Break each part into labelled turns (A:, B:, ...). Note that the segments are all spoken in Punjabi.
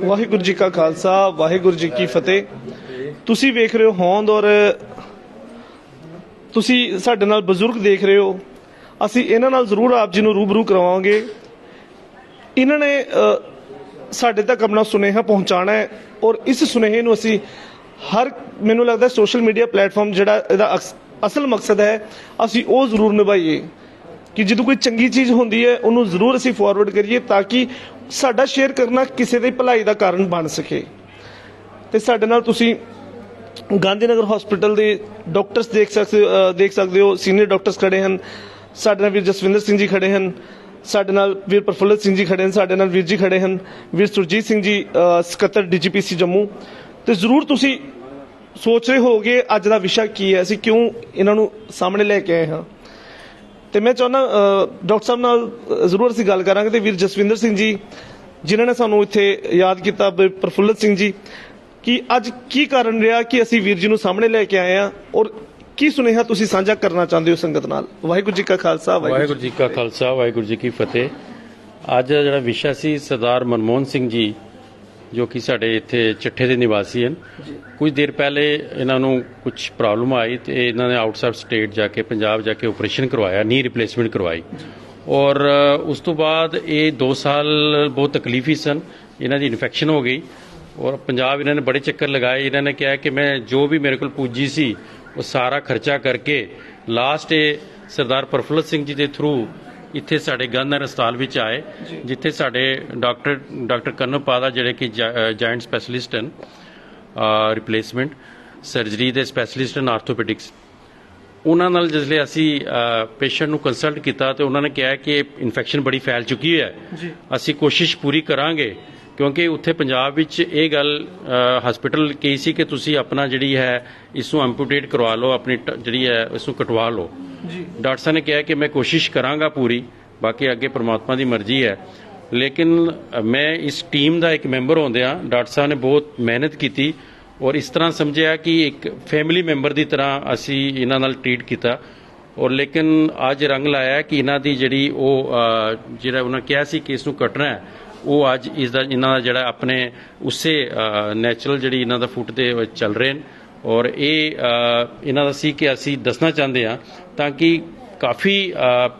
A: ਵਾਹਿਗੁਰੂ ਜੀ ਕਾ ਖਾਲਸਾ, ਵਾਹਿਗੁਰੂ ਜੀ ਕੀ ਫਤਿਹ। ਤੁਸੀਂ ਵੇਖ ਰਹੇ ਹੋ ਹੋਂਦ ਔਰ ਤੁਸੀਂ ਸਾਡੇ ਨਾਲ ਬਜ਼ੁਰਗ ਦੇਖ ਰਹੇ ਹੋ। ਅਸੀਂ ਇਹਨਾਂ ਨਾਲ ਜ਼ਰੂਰ ਆਪ ਜੀ ਨੂੰ ਰੂਬਰੂ ਕਰਵਾਵਾਂਗੇ। ਇਹਨਾਂ ਨੇ ਸਾਡੇ ਤੱਕ ਆਪਣਾ ਸੁਨੇਹਾ ਪਹੁੰਚਾਣਾ ਹੈ ਔਰ ਇਸ ਸੁਨੇਹੇ ਨੂੰ ਅਸੀਂ ਹਰ, ਮੈਨੂੰ ਲੱਗਦਾ ਸੋਸ਼ਲ ਮੀਡੀਆ ਪਲੇਟਫਾਰਮ ਜਿਹੜਾ ਇਹਦਾ ਅਸਲ ਮਕਸਦ ਹੈ, ਅਸੀਂ ਉਹ ਜ਼ਰੂਰ ਨਿਭਾਈਏ। ਕਿ ਜਦੋਂ ਕੋਈ ਚੰਗੀ ਚੀਜ਼ ਹੁੰਦੀ ਹੈ, ਉਹਨੂੰ ਜ਼ਰੂਰ ਅਸੀਂ ਫਾਰਵਰਡ ਕਰੀਏ ਤਾਂ ਕਿ ਸਾਡਾ ਸ਼ੇਅਰ ਕਰਨਾ ਕਿਸੇ ਦੀ ਭਲਾਈ ਦਾ ਕਾਰਨ ਬਣ ਸਕੇ। ਤੇ ਸਾਡੇ ਨਾਲ ਤੁਸੀਂ ਗਾਂਧੀਨਗਰ ਹਸਪੀਟਲ ਦੇ ਡਾਕਟਰਸ ਦੇਖ ਸਕਦੇ ਦੇਖ ਸਕਦੇ ਹੋ। ਸੀਨੀਅਰ ਡਾਕਟਰਸ ਖੜੇ ਹਨ। ਸਾਡੇ ਨਾਲ ਵੀਰ ਜਸਵਿੰਦਰ ਸਿੰਘ ਜੀ ਖੜੇ ਹਨ। ਸਾਡੇ ਨਾਲ ਵੀਰ ਪ੍ਰਫੁੱਲਤ ਸਿੰਘ ਜੀ ਖੜੇ ਹਨ। ਸਾਡੇ ਨਾਲ ਵੀਰ ਜੀ ਖੜੇ ਹਨ। ਵੀਰ ਸੁਰਜੀਤ ਸਿੰਘ ਜੀ ਅ, ਸਕੱਤਰ ਡੀਜੀਪੀਸੀ ਜੰਮੂ। ਤੇ ਜ਼ਰੂਰ ਤੁਸੀਂ ਸੋਚ ਰਹੇ ਹੋਗੇ ਅੱਜ ਦਾ ਵਿਸ਼ਾ ਕੀ ਹੈ? ਅਸੀਂ ਕਿਉਂ ਇਹਨਾਂ ਨੂੰ ਸਾਹਮਣੇ ਲੈ ਕੇ ਆਏ ਹਾਂ? ਤੇ ਮੈਂ ਚਾਹੁੰਦਾ ਡਾਕਟਰ ਸਾਹਿਬ ਨਾਲ ਜ਼ਰੂਰ ਅਸੀਂ ਗੱਲ ਕਰਾਂਗੇ ਤੇ ਵੀਰ ਜਸਵਿੰਦਰ ਸਿੰਘ ਜੀ, ਜਿਨ੍ਹਾਂ ਨੇ ਸਾਨੂੰ ਇੱਥੇ ਯਾਦ ਕੀਤਾ ਪ੍ਰਫੁੱਲਤ ਸਿੰਘ ਜੀ, ਕਿ ਅੱਜ ਕੀ ਕਾਰਨ ਰਿਹਾ ਕਿ ਅਸੀਂ ਵੀਰ ਜੀ ਨੂੰ ਸਾਹਮਣੇ ਲੈ ਕੇ ਆਏ ਹਾਂ ਔਰ ਕੀ ਸੁਨੇਹਾ ਤੁਸੀਂ ਸਾਂਝਾ ਕਰਨਾ ਚਾਹੁੰਦੇ ਹੋ ਸੰਗਤ ਨਾਲ? ਵਾਹਿਗੁਰੂ ਜੀ ਕਾ ਖਾਲਸਾ, ਵਾਹਿਗੁਰੂ
B: ਜੀ ਕਾ ਖਾਲਸਾ, ਵਾਹਿਗੁਰੂ ਜੀ ਕੀ ਫਤਿਹ। ਅੱਜ ਜਿਹੜਾ ਵਿਸ਼ਾ ਸੀ ਸਰਦਾਰ ਮਨਮੋਹਨ ਸਿੰਘ ਜੀ ਜੋ ਕਿ ਸਾਡੇ ਇੱਥੇ ਚੱਠੇ ਦੇ ਨਿਵਾਸੀ ਹਨ। ਕੁਝ ਦੇਰ ਪਹਿਲੇ ਇਹਨਾਂ ਨੂੰ ਕੁਝ ਪ੍ਰੋਬਲਮ ਆਈ ਤੇ ਇਹਨਾਂ ਨੇ ਆਊਟਸਾਈਡ ਸਟੇਟ ਜਾ ਕੇ ਪੰਜਾਬ ਜਾ ਕੇ ਆਪਰੇਸ਼ਨ ਕਰਵਾਇਆ ਨੀ ਰਿਪਲੇਸਮੈਂਟ ਕਰਵਾਈ। ਔਰ ਉਸ ਤੋਂ ਬਾਅਦ ਇਹ 2 ਸਾਲ ਬਹੁਤ ਤਕਲੀਫੀ ਸਨ ਇਹਨਾਂ ਦੀ ਇਨਫੈਕਸ਼ਨ ਹੋ ਗਈ। ਔਰ ਪੰਜਾਬ ਇਹਨਾਂ ਨੇ ਬੜੇ ਚੱਕਰ ਲਗਾਏ ਇਹਨਾਂ ਨੇ ਕਿਹਾ ਕਿ ਮੈਂ ਜੋ ਵੀ ਮੇਰੇ ਕੋਲ ਪੂੰਜੀ ਸੀ ਉਹ ਸਾਰਾ ਖਰਚਾ ਕਰਕੇ ਲਾਸਟ ਇਹ ਸਰਦਾਰ ਪ੍ਰਫੁੱਲਤ ਸਿੰਘ ਜੀ ਦੇ ਥਰੂ ਇੱਥੇ ਸਾਡੇ ਗਾਂਧਰ ਹਸਪਤਾਲ ਵਿੱਚ ਆਏ ਜਿੱਥੇ ਸਾਡੇ ਡਾਕਟਰ ਡਾਕਟਰ ਕੰਨਪਾਦਾ ਜਿਹੜੇ ਕਿ ਜਾਇੰਟ ਸਪੈਸ਼ਲਿਸਟ ਹਨ ਰਿਪਲੇਸਮੈਂਟ ਸਰਜਰੀ ਦੇ ਸਪੈਸ਼ਲਿਸਟ ਹਨ ਆਰਥੋਪੈਡਿਕਸ ਉਹਨਾਂ ਨਾਲ ਜਿਸਲੇ ਅਸੀਂ ਪੇਸ਼ੈਂਟ ਨੂੰ ਕੰਸਲਟ ਕੀਤਾ ਤੇ ਉਹਨਾਂ ਨੇ ਕਿਹਾ ਕਿ ਇਨਫੈਕਸ਼ਨ ਬੜੀ ਫੈਲ ਚੁੱਕੀ ਹੈ। ਅਸੀਂ ਕੋਸ਼ਿਸ਼ ਪੂਰੀ ਕਰਾਂਗੇ ਕਿਉਂਕਿ ਉੱਥੇ ਪੰਜਾਬ ਵਿੱਚ ਇਹ ਗੱਲ ਹਸਪੀਟਲ ਕਹੀ ਸੀ ਕਿ ਤੁਸੀਂ ਆਪਣਾ ਜਿਹੜੀ ਹੈ ਇਸ ਨੂੰ ਐਂਪੂਟੇਟ ਕਰਵਾ ਲਓ ਆਪਣੀ ਜਿਹੜੀ ਹੈ ਇਸ ਨੂੰ ਕਟਵਾ ਲਓ।
A: ਜੀ।
B: ਡਾਕਟਰ ਸਾਹਿਬ ਨੇ ਕਿਹਾ ਕਿ ਮੈਂ ਕੋਸ਼ਿਸ਼ ਕਰਾਂਗਾ ਪੂਰੀ ਬਾਕੀ ਅੱਗੇ ਪ੍ਰਮਾਤਮਾ ਦੀ ਮਰਜ਼ੀ ਹੈ। ਲੇਕਿਨ ਮੈਂ ਇਸ ਟੀਮ ਦਾ ਇੱਕ ਮੈਂਬਰ ਹੁੰਦਿਆਂ ਡਾਕਟਰ ਸਾਹਿਬ ਨੇ ਬਹੁਤ ਮਿਹਨਤ ਕੀਤੀ ਔਰ ਇਸ ਤਰ੍ਹਾਂ ਸਮਝਿਆ ਕਿ ਇੱਕ ਫੈਮਿਲੀ ਮੈਂਬਰ ਦੀ ਤਰ੍ਹਾਂ ਅਸੀਂ ਇਹਨਾਂ ਨਾਲ ਟਰੀਟ ਕੀਤਾ। ਔਰ ਲੇਕਿਨ ਅੱਜ ਰੰਗ ਲਾਇਆ ਕਿ ਇਹਨਾਂ ਦੀ ਜਿਹੜੀ ਉਹ ਜਿਹੜਾ ਉਹਨਾਂ ਕਿਹਾ ਸੀ ਕਿ ਇਸ ਨੂੰ ਕੱਟਣਾ ਹੈ ਉਹ ਅੱਜ ਇਸ ਦਾ ਇਹਨਾਂ ਦਾ ਜਿਹੜਾ ਆਪਣੇ ਉਸੇ ਨੈਚੁਰਲ ਜਿਹੜੀ ਇਹਨਾਂ ਦਾ ਫੁੱਟ ਵਿੱਚ ਚੱਲ ਰਹੇ ਨੇ ਔਰ ਇਹ ਇਹਨਾਂ ਦਾ ਸੀ ਕਿ ਅਸੀਂ ਦੱਸਣਾ ਚਾਹੁੰਦੇ ਹਾਂ ਤਾਂ ਕਿ ਕਾਫੀ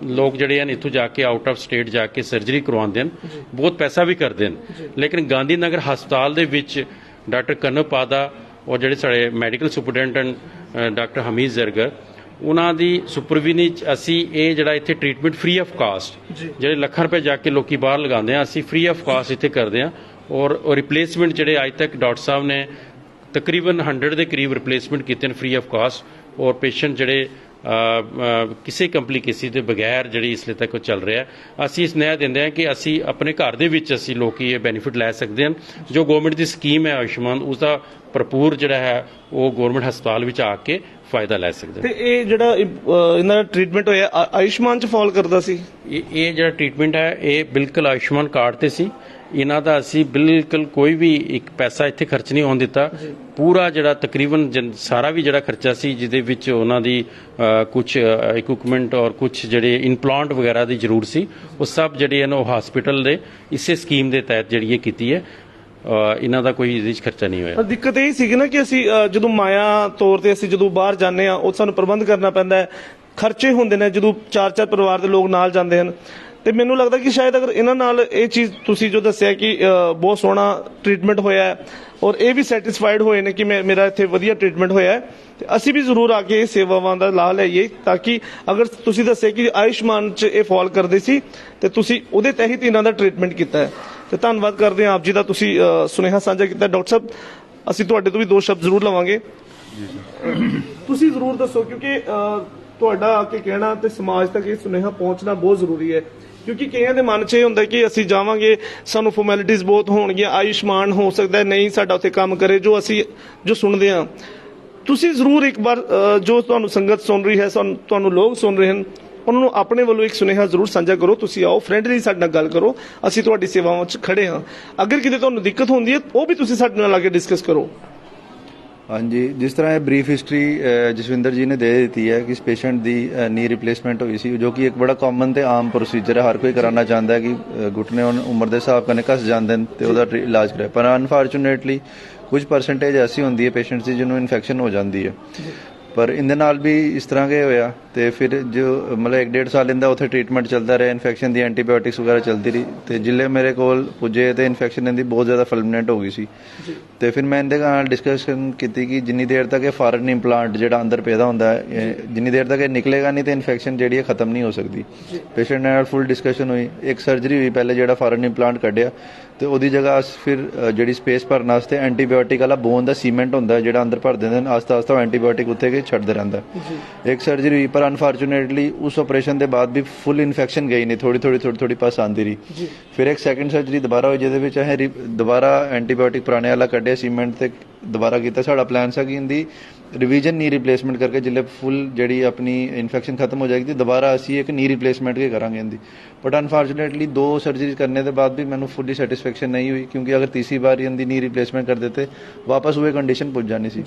B: ਲੋਕ ਜਿਹੜੇ ਹਨ ਇੱਥੋਂ ਜਾ ਕੇ ਆਊਟ ਆਫ ਸਟੇਟ ਜਾ ਕੇ ਸਰਜਰੀ ਕਰਵਾਉਂਦੇ ਹਨ। ਬਹੁਤ ਪੈਸਾ ਵੀ ਕਰਦੇ ਹਨ। ਲੇਕਿਨ ਗਾਂਧੀ ਨਗਰ ਹਸਪਤਾਲ ਦੇ ਵਿੱਚ ਡਾਕਟਰ ਕਨਪਾਦਾ ਔਰ ਜਿਹੜੇ ਸਾਡੇ medical superintendent doctor Hamid Zargar ਉਹਨਾਂ ਦੀ ਸੁਪਰਵਿਜ਼ਨ ਚ ਅਸੀਂ ਇਹ ਜਿਹੜਾ ਇੱਥੇ ਟ੍ਰੀਟਮੈਂਟ ਫ੍ਰੀ ਆਫ ਕਾਸਟ ਜਿਹੜੇ ਲੱਖਾਂ ਰੁਪਏ ਜਾ ਕੇ ਲੋਕੀ ਬਾਹਰ ਲਗਾਉਂਦੇ ਆ ਅਸੀਂ ਫ੍ਰੀ ਆਫ ਕਾਸਟ ਇੱਥੇ ਕਰਦੇ ਆ। ਔਰ ਰਿਪਲੇਸਮੈਂਟ ਜਿਹੜੇ ਅੱਜ ਤੱਕ ਡਾਕਟਰ ਸਾਹਿਬ ਨੇ ਤਕਰੀਬਨ 100 ਦੇ ਕਰੀਬ ਰਿਪਲੇਸਮੈਂਟ ਕੀਤੇ ਨੇ ਫ੍ਰੀ ਆਫ ਕਾਸਟ ਔਰ ਪੇਸ਼ੈਂਟ ਜਿਹੜੇ ਕਿਸੇ ਕੰਪਲਿਕੇਸੀ ਦੇ ਬਗੈਰ ਜਿਹੜੀ ਇਸ ਲਈ ਤੱਕ ਚੱਲ ਰਿਹਾ। ਅਸੀਂ ਇਸ ਨਿਆਂ ਦਿੰਦੇ ਹਾਂ ਕਿ ਅਸੀਂ ਆਪਣੇ ਘਰ ਦੇ ਵਿੱਚ ਅਸੀਂ ਲੋਕੀ ਇਹ ਬੈਨੀਫਿਟ ਲੈ ਸਕਦੇ ਹਨ। ਜੋ ਗਵਰਨਮੈਂਟ ਦੀ ਸਕੀਮ ਹੈ ਆਯੁਸ਼ਮਾਨ ਉਸ ਦਾ ਭਰਪੂਰ ਜਿਹੜਾ ਹੈ ਉਹ ਗਵਰਨਮੈਂਟ ਹਸਪਤਾਲ ਵਿੱਚ ਆ ਕੇ ਫਾਇਦਾ ਲੈ ਸਕਦੇ
A: ਤੇ ਇਹ ਜਿਹੜਾ ਇਹਨਾਂ ਦਾ ਟ੍ਰੀਟਮੈਂਟ ਹੋਇਆ ਆ- ਆਯੁਸ਼ਮਾਨ ਚ ਫਾਲ ਕਰਦਾ ਸੀ?
B: ਇਹ ਇਹ ਜਿਹੜਾ ਟ੍ਰੀਟਮੈਂਟ ਹੈ ਇਹ ਬਿਲਕੁਲ ਆਯੁਸ਼ਮਾਨ ਕਾਰਡ ਤੇ ਸੀ। ਇਹਨਾਂ ਦਾ ਅਸੀਂ ਬਿਲਕੁਲ ਕੋਈ ਵੀ ਇੱਕ ਪੈਸਾ ਇੱਥੇ ਖਰਚ ਨਹੀਂ ਹੋਣ ਦਿੱਤਾ। ਪੂਰਾ ਜਿਹੜਾ ਤਕਰੀਬਨ ਜਨ- ਸਾਰਾ ਵੀ ਜਿਹੜਾ ਖਰਚਾ ਸੀ ਜਿਹਦੇ ਵਿੱਚ ਉਹਨਾਂ ਦੀ ਕੁਝ ਇਕਵਿਪਮੈਂਟ ਔਰ ਕੁਝ ਜਿਹੜੇ ਇੰਪਲਾਂਟ ਵਗੈਰਾ ਦੀ ਜ਼ਰੂਰਤ ਸੀ ਉਹ ਸਭ ਜਿਹੜੇ ਹਨ ਉਹ ਹਸਪੀਟਲ ਦੇ ਇਸੇ ਸਕੀਮ ਦੇ ਤਹਿਤ ਜਿਹੜੀ ਇਹ ਕੀਤੀ ਹੈ। ਇਹਨਾਂ ਦਾ ਕੋਈ ਇਹਦੇ ਵਿੱਚ ਖਰਚਾ ਨਹੀਂ ਹੋਇਆ।
A: ਦਿੱਕਤ ਇਹ ਸੀਗੀ ਨਾ ਕਿ ਅਸੀਂ ਅ, ਜਦੋਂ ਮਾਇਆ ਤੌਰ ਤੇ ਅਸੀਂ ਜਦੋਂ ਬਾਹਰ ਜਾਂਦੇ ਆ ਉਹ ਸਾਨੂੰ ਪ੍ਰਬੰਧ ਕਰਨਾ ਪੈਂਦਾ ਹੈ। ਖਰਚੇ ਹੁੰਦੇ ਨੇ ਜਦੋਂ ਚਾਰ ਚਾਰ ਪਰਿਵਾਰ ਦੇ ਲੋਕ ਨਾਲ ਜਾਂਦੇ ਹਨ। ਤੇ ਮੈਨੂੰ ਲੱਗਦਾ ਕਿ ਸ਼ਾਇਦ ਅਗਰ ਇਹਨਾਂ ਨਾਲ ਇਹ ਚੀਜ਼ ਤੁਸੀਂ ਜੋ ਦੱਸਿਆ ਕਿ ਅ, ਬਹੁਤ ਸੋਹਣਾ ਟ੍ਰੀਟਮੈਂਟ ਹੋਇਆ ਹੈ ਔਰ ਇਹ ਵੀ ਸੈਟੀਸਫਾਈਡ ਹੋਏ ਨੇ ਕਿ ਮੈਂ ਮੇਰਾ ਇੱਥੇ ਵਧੀਆ ਟ੍ਰੀਟਮੈਂਟ ਹੋਇਆ ਹੈ ਤੇ ਅਸੀਂ ਵੀ ਜ਼ਰੂਰ ਆ ਕੇ ਇਹ ਸੇਵਾਵਾਂ ਦਾ ਲਾਭ ਲਈਏ ਤਾਂ ਕਿ ਅਗਰ ਤੁਸੀਂ ਦੱਸਿਆ ਕਿ ਆਯੁਸ਼ਮਾਨ ਚ ਇਹ ਫਾਲ ਕਰਦੇ ਸੀ ਤੇ ਤੁਸੀਂ ਉਹਦੇ ਤਹਿਤ ਇਹਨਾਂ ਦਾ ਟ੍ਰੀਟਮੈਂਟ ਕੀਤਾ ਹੈ। ਤੇ ਧੰਨਵਾਦ ਕਰਦੇ ਹਾਂ ਆਪ ਜੀ ਦਾ। ਤੁਸੀਂ ਸੁਨੇਹਾ ਸਾਂਝਾ ਕੀਤਾ। ਡਾਕਟਰ ਸਾਹਿਬ, ਅਸੀਂ ਤੁਹਾਡੇ ਤੋਂ ਵੀ ਦੋ ਸ਼ਬਦ ਜ਼ਰੂਰ ਲਵਾਂਗੇ। ਤੁਸੀਂ ਜ਼ਰੂਰ ਦੱਸੋ, ਕਿਉਂਕਿ ਤੁਹਾਡਾ ਆ ਕੇ ਕਹਿਣਾ ਤੇ ਸਮਾਜ ਤੱਕ ਇਹ ਸੁਨੇਹਾ ਪਹੁੰਚਣਾ ਬਹੁਤ ਜ਼ਰੂਰੀ ਹੈ। ਕਿਉਂਕਿ ਕਈਆਂ ਦੇ ਮਨ 'ਚ ਇਹ ਹੁੰਦਾ ਕਿ ਅਸੀਂ ਜਾਵਾਂਗੇ, ਸਾਨੂੰ ਫਾਰਮੈਲਿਟੀਆਂ ਬਹੁਤ ਹੋਣਗੀਆਂ, ਆਯੁਸ਼ਮਾਨ ਹੋ ਸਕਦਾ ਨਹੀਂ ਸਾਡਾ ਉੱਥੇ ਕੰਮ ਕਰੇ, ਜੋ ਅਸੀਂ, ਜੋ ਸੁਣਦੇ ਹਾਂ। ਤੁਸੀਂ ਜ਼ਰੂਰ ਇੱਕ ਵਾਰ ਜੋ ਤੁਹਾਨੂੰ ਸੰਗਤ ਸੁਣ ਰਹੀ ਹੈ ਤੁਹਾਨੂੰ ਲੋਕ ਸੁਣ ਰਹੇ ਹਨ ਉਹਨਾਂ ਨੂੰ ਆਪਣੇ ਵੱਲੋਂ ਇੱਕ ਸੁਨੇਹਾ ਜ਼ਰੂਰ ਸਾਂਝਾ ਕਰੋ। ਤੁਸੀਂ ਆਓ ਫਰੈਂਡਲੀ ਸਾਡੇ ਨਾਲ ਗੱਲ ਕਰੋ। ਅਸੀਂ ਤੁਹਾਡੀ ਸੇਵਾਵਾਂ 'ਚ ਖੜੇ ਹਾਂ। ਅਗਰ ਕਿਤੇ ਤੁਹਾਨੂੰ ਦਿੱਕਤ ਹੁੰਦੀ ਹੈ ਉਹ ਵੀ ਤੁਸੀਂ ਸਾਡੇ ਨਾਲ ਆ ਕੇ ਡਿਸਕਸ ਕਰੋ।
C: ਹਾਂਜੀ ਜਿਸ ਤਰ੍ਹਾਂ ਇਹ ਬਰੀਫ ਹਿਸਟਰੀ ਜਸਵਿੰਦਰ ਜੀ ਨੇ ਦੇ ਦਿੱਤੀ ਹੈ ਕਿ ਇਸ ਪੇਸ਼ੈਂਟ ਦੀ ਨੀ ਰਿਪਲੇਸਮੈਂਟ ਹੋਈ ਸੀ ਜੋ ਕਿ ਇੱਕ ਬੜਾ ਕਾਮਨ ਤੇ ਆਮ ਪ੍ਰੋਸੀਜਰ ਹੈ। ਹਰ ਕੋਈ ਕਰਾਉਣਾ ਚਾਹੁੰਦਾ ਹੈ ਕਿ ਘੁਟਨੇ ਉਮਰ ਦੇ ਹਿਸਾਬ ਕਨੇ ਘਸ ਜਾਂਦੇ ਨੇ ਤੇ ਉਹਦਾ ਇਲਾਜ ਕਰੇ ਪਰ ਅਨਫੋਰਚੂਨੇਟਲੀ ਕੁਝ ਪਰਸੈਂਟੇਜ ਐਸੀ ਹੁੰਦੀ ਹੈ ਪੇਸ਼ੈਂਟਸ ਦੀ ਜਿਹਨੂੰ ਇਨਫੈਕਸ਼ਨ ਹੋ ਜਾਂਦੀ ਹੈ। ਪਰ ਇਹਦੇ ਨਾਲ ਵੀ ਇਸ ਤਰ੍ਹਾਂ ਕੇ ਹੋਇਆ ਤੇ ਫਿਰ ਜੋ ਮਤਲਬ ਇੱਕ ਡੇਢ ਸਾਲ ਇਹਦਾ ਉੱਥੇ ਟ੍ਰੀਟਮੈਂਟ ਚੱਲਦਾ ਰਿਹਾ ਇਨਫੈਕਸ਼ਨ ਦੀ ਐਂਟੀਬਾਇਓਟਿਕਸ ਵਗੈਰਾ ਚੱਲਦੀ ਰਹੀ ਤੇ ਜਿੱਲੇ ਮੇਰੇ ਕੋਲ ਪੁੱਜੇ ਤੇ ਇਨਫੈਕਸ਼ਨ ਇਹਦੀ ਬਹੁਤ ਜ਼ਿਆਦਾ ਫਲਮਨੈਂਟ ਹੋ ਗਈ ਸੀ। ਤੇ ਫਿਰ ਮੈਂ ਇਹਦੇ ਨਾਲ ਡਿਸਕਸ਼ਨ ਕੀਤੀ ਕਿ ਜਿੰਨੀ ਦੇਰ ਤੱਕ ਇਹ ਫਾਰਨ ਇੰਪਲਾਂਟ ਜਿਹੜਾ ਅੰਦਰ ਪੈਦਾ ਹੁੰਦਾ ਹੈ ਜਿੰਨੀ ਦੇਰ ਤੱਕ ਇਹ ਨਿਕਲੇਗਾ ਨਹੀਂ ਤੇ ਇਨਫੈਕਸ਼ਨ ਜਿਹੜੀ ਹੈ ਖਤਮ ਨਹੀਂ ਹੋ ਸਕਦੀ। ਪੇਸ਼ੈਂਟ ਨਾਲ ਫੁੱਲ ਡਿਸਕਸ਼ਨ ਹੋਈ ਇੱਕ ਸਰਜਰੀ ਹੋਈ ਪਹਿਲੇ ਜਿਹੜਾ ਫਾਰਨ ਇੰਪਲਾਂਟ ਕੱਢਿਆ ਤੇ ਉਹਦੀ ਜਗ੍ਹਾ ਫਿਰ ਜਿਹੜੀ ਸਪੇਸ ਭਰਨ ਵਾਸਤੇ ਐਂਟੀਬਾਇਓਟਿਕ ਵਾਲਾ ਬੋਨ ਦਾ ਸੀਮੈਂਟ ਹੁੰਦਾ ਜਿਹੜਾ ਅੰਦਰ ਭਰ ਦਿੰਦੇ ਨੇ ਆਸਤਾ ਆਸਤਾ ਐਂਟੀਬਾਇਓਟਿਕ ਉੱਥੇ ਕੇ ਛੱਡਦੇ ਰਹਿੰਦਾ। ਇੱਕ ਸਰਜਰੀ ਹੋਈ ਪਰ ਅਨਫੋਰਚੂਨੇਟਲੀ ਉਸ ਆਪਰੇਸ਼ਨ ਦੇ ਬਾਅਦ ਵੀ ਫੁੱਲ ਇਨਫੈਕਸ਼ਨ ਗਈ ਨਹੀਂ ਥੋੜੀ ਥੋੜੀ ਥੋੜੀ ਥੋੜੀ ਪਾਸ ਆਂਦੀ ਰਹੀ। ਫਿਰ ਇੱਕ ਸੈਕੰਡ ਸਰਜਰੀ ਦੁਬਾਰਾ ਹੋਈ ਜਿਹਦੇ ਵਿੱਚ ਇਹ ਦੁਬਾਰਾ ਐਂਟੀਬਾਇਓਟਿਕ ਪੁਰਾਣੇ ਵਾਲਾ ਕੱਢਿਆ ਸੀਮੈਂਟ ਤੇ ਦੁਬਾਰਾ ਕੀਤਾ। ਸਾਡਾ ਪਲਾਨ ਸੀ ਕਿ ਇਹਦੀ ਰਿਵੀਜ਼ਨ ਨੀ ਰਿਪਲੇਸਮੈਂਟ ਕਰਕੇ ਜਿੱਲੇ ਫੁੱਲ ਜਿਹੜੀ ਆਪਣੀ ਇਨਫੈਕਸ਼ਨ ਖਤਮ ਹੋ ਜਾਏਗੀ ਦੁਬਾਰਾ ਅਸੀਂ ਇੱਕ ਨੀ ਰਿਪਲੇਸਮੈਂਟ ਕੇ ਕਰਾਂਗੇ ਇਹਦੀ। ਬਟ ਅਨਫੋਰਚੂਨੇਟਲੀ ਦੋ ਸਰਜਰੀਜ਼ ਕਰਨੇ ਦੇ ਬਾਅਦ ਵੀ ਮੈਨੂੰ ਫੁੱਲੀ ਸੈਟੀਸਫੈਕਸ਼ਨ ਨਹੀਂ ਹੋਈ ਕਿਉਂਕਿ ਅਗਰ ਤੀਸਰੀ ਵਾਰ ਇਹਦੀ ਨੀ ਰਿਪਲੇਸਮੈਂਟ ਕਰ ਦਿੱਤੇ, ਵਾਪਸ ਉਹ ਕੰਡੀਸ਼ਨ ਪੁੱਜ ਜਾਣੀ ਸੀ।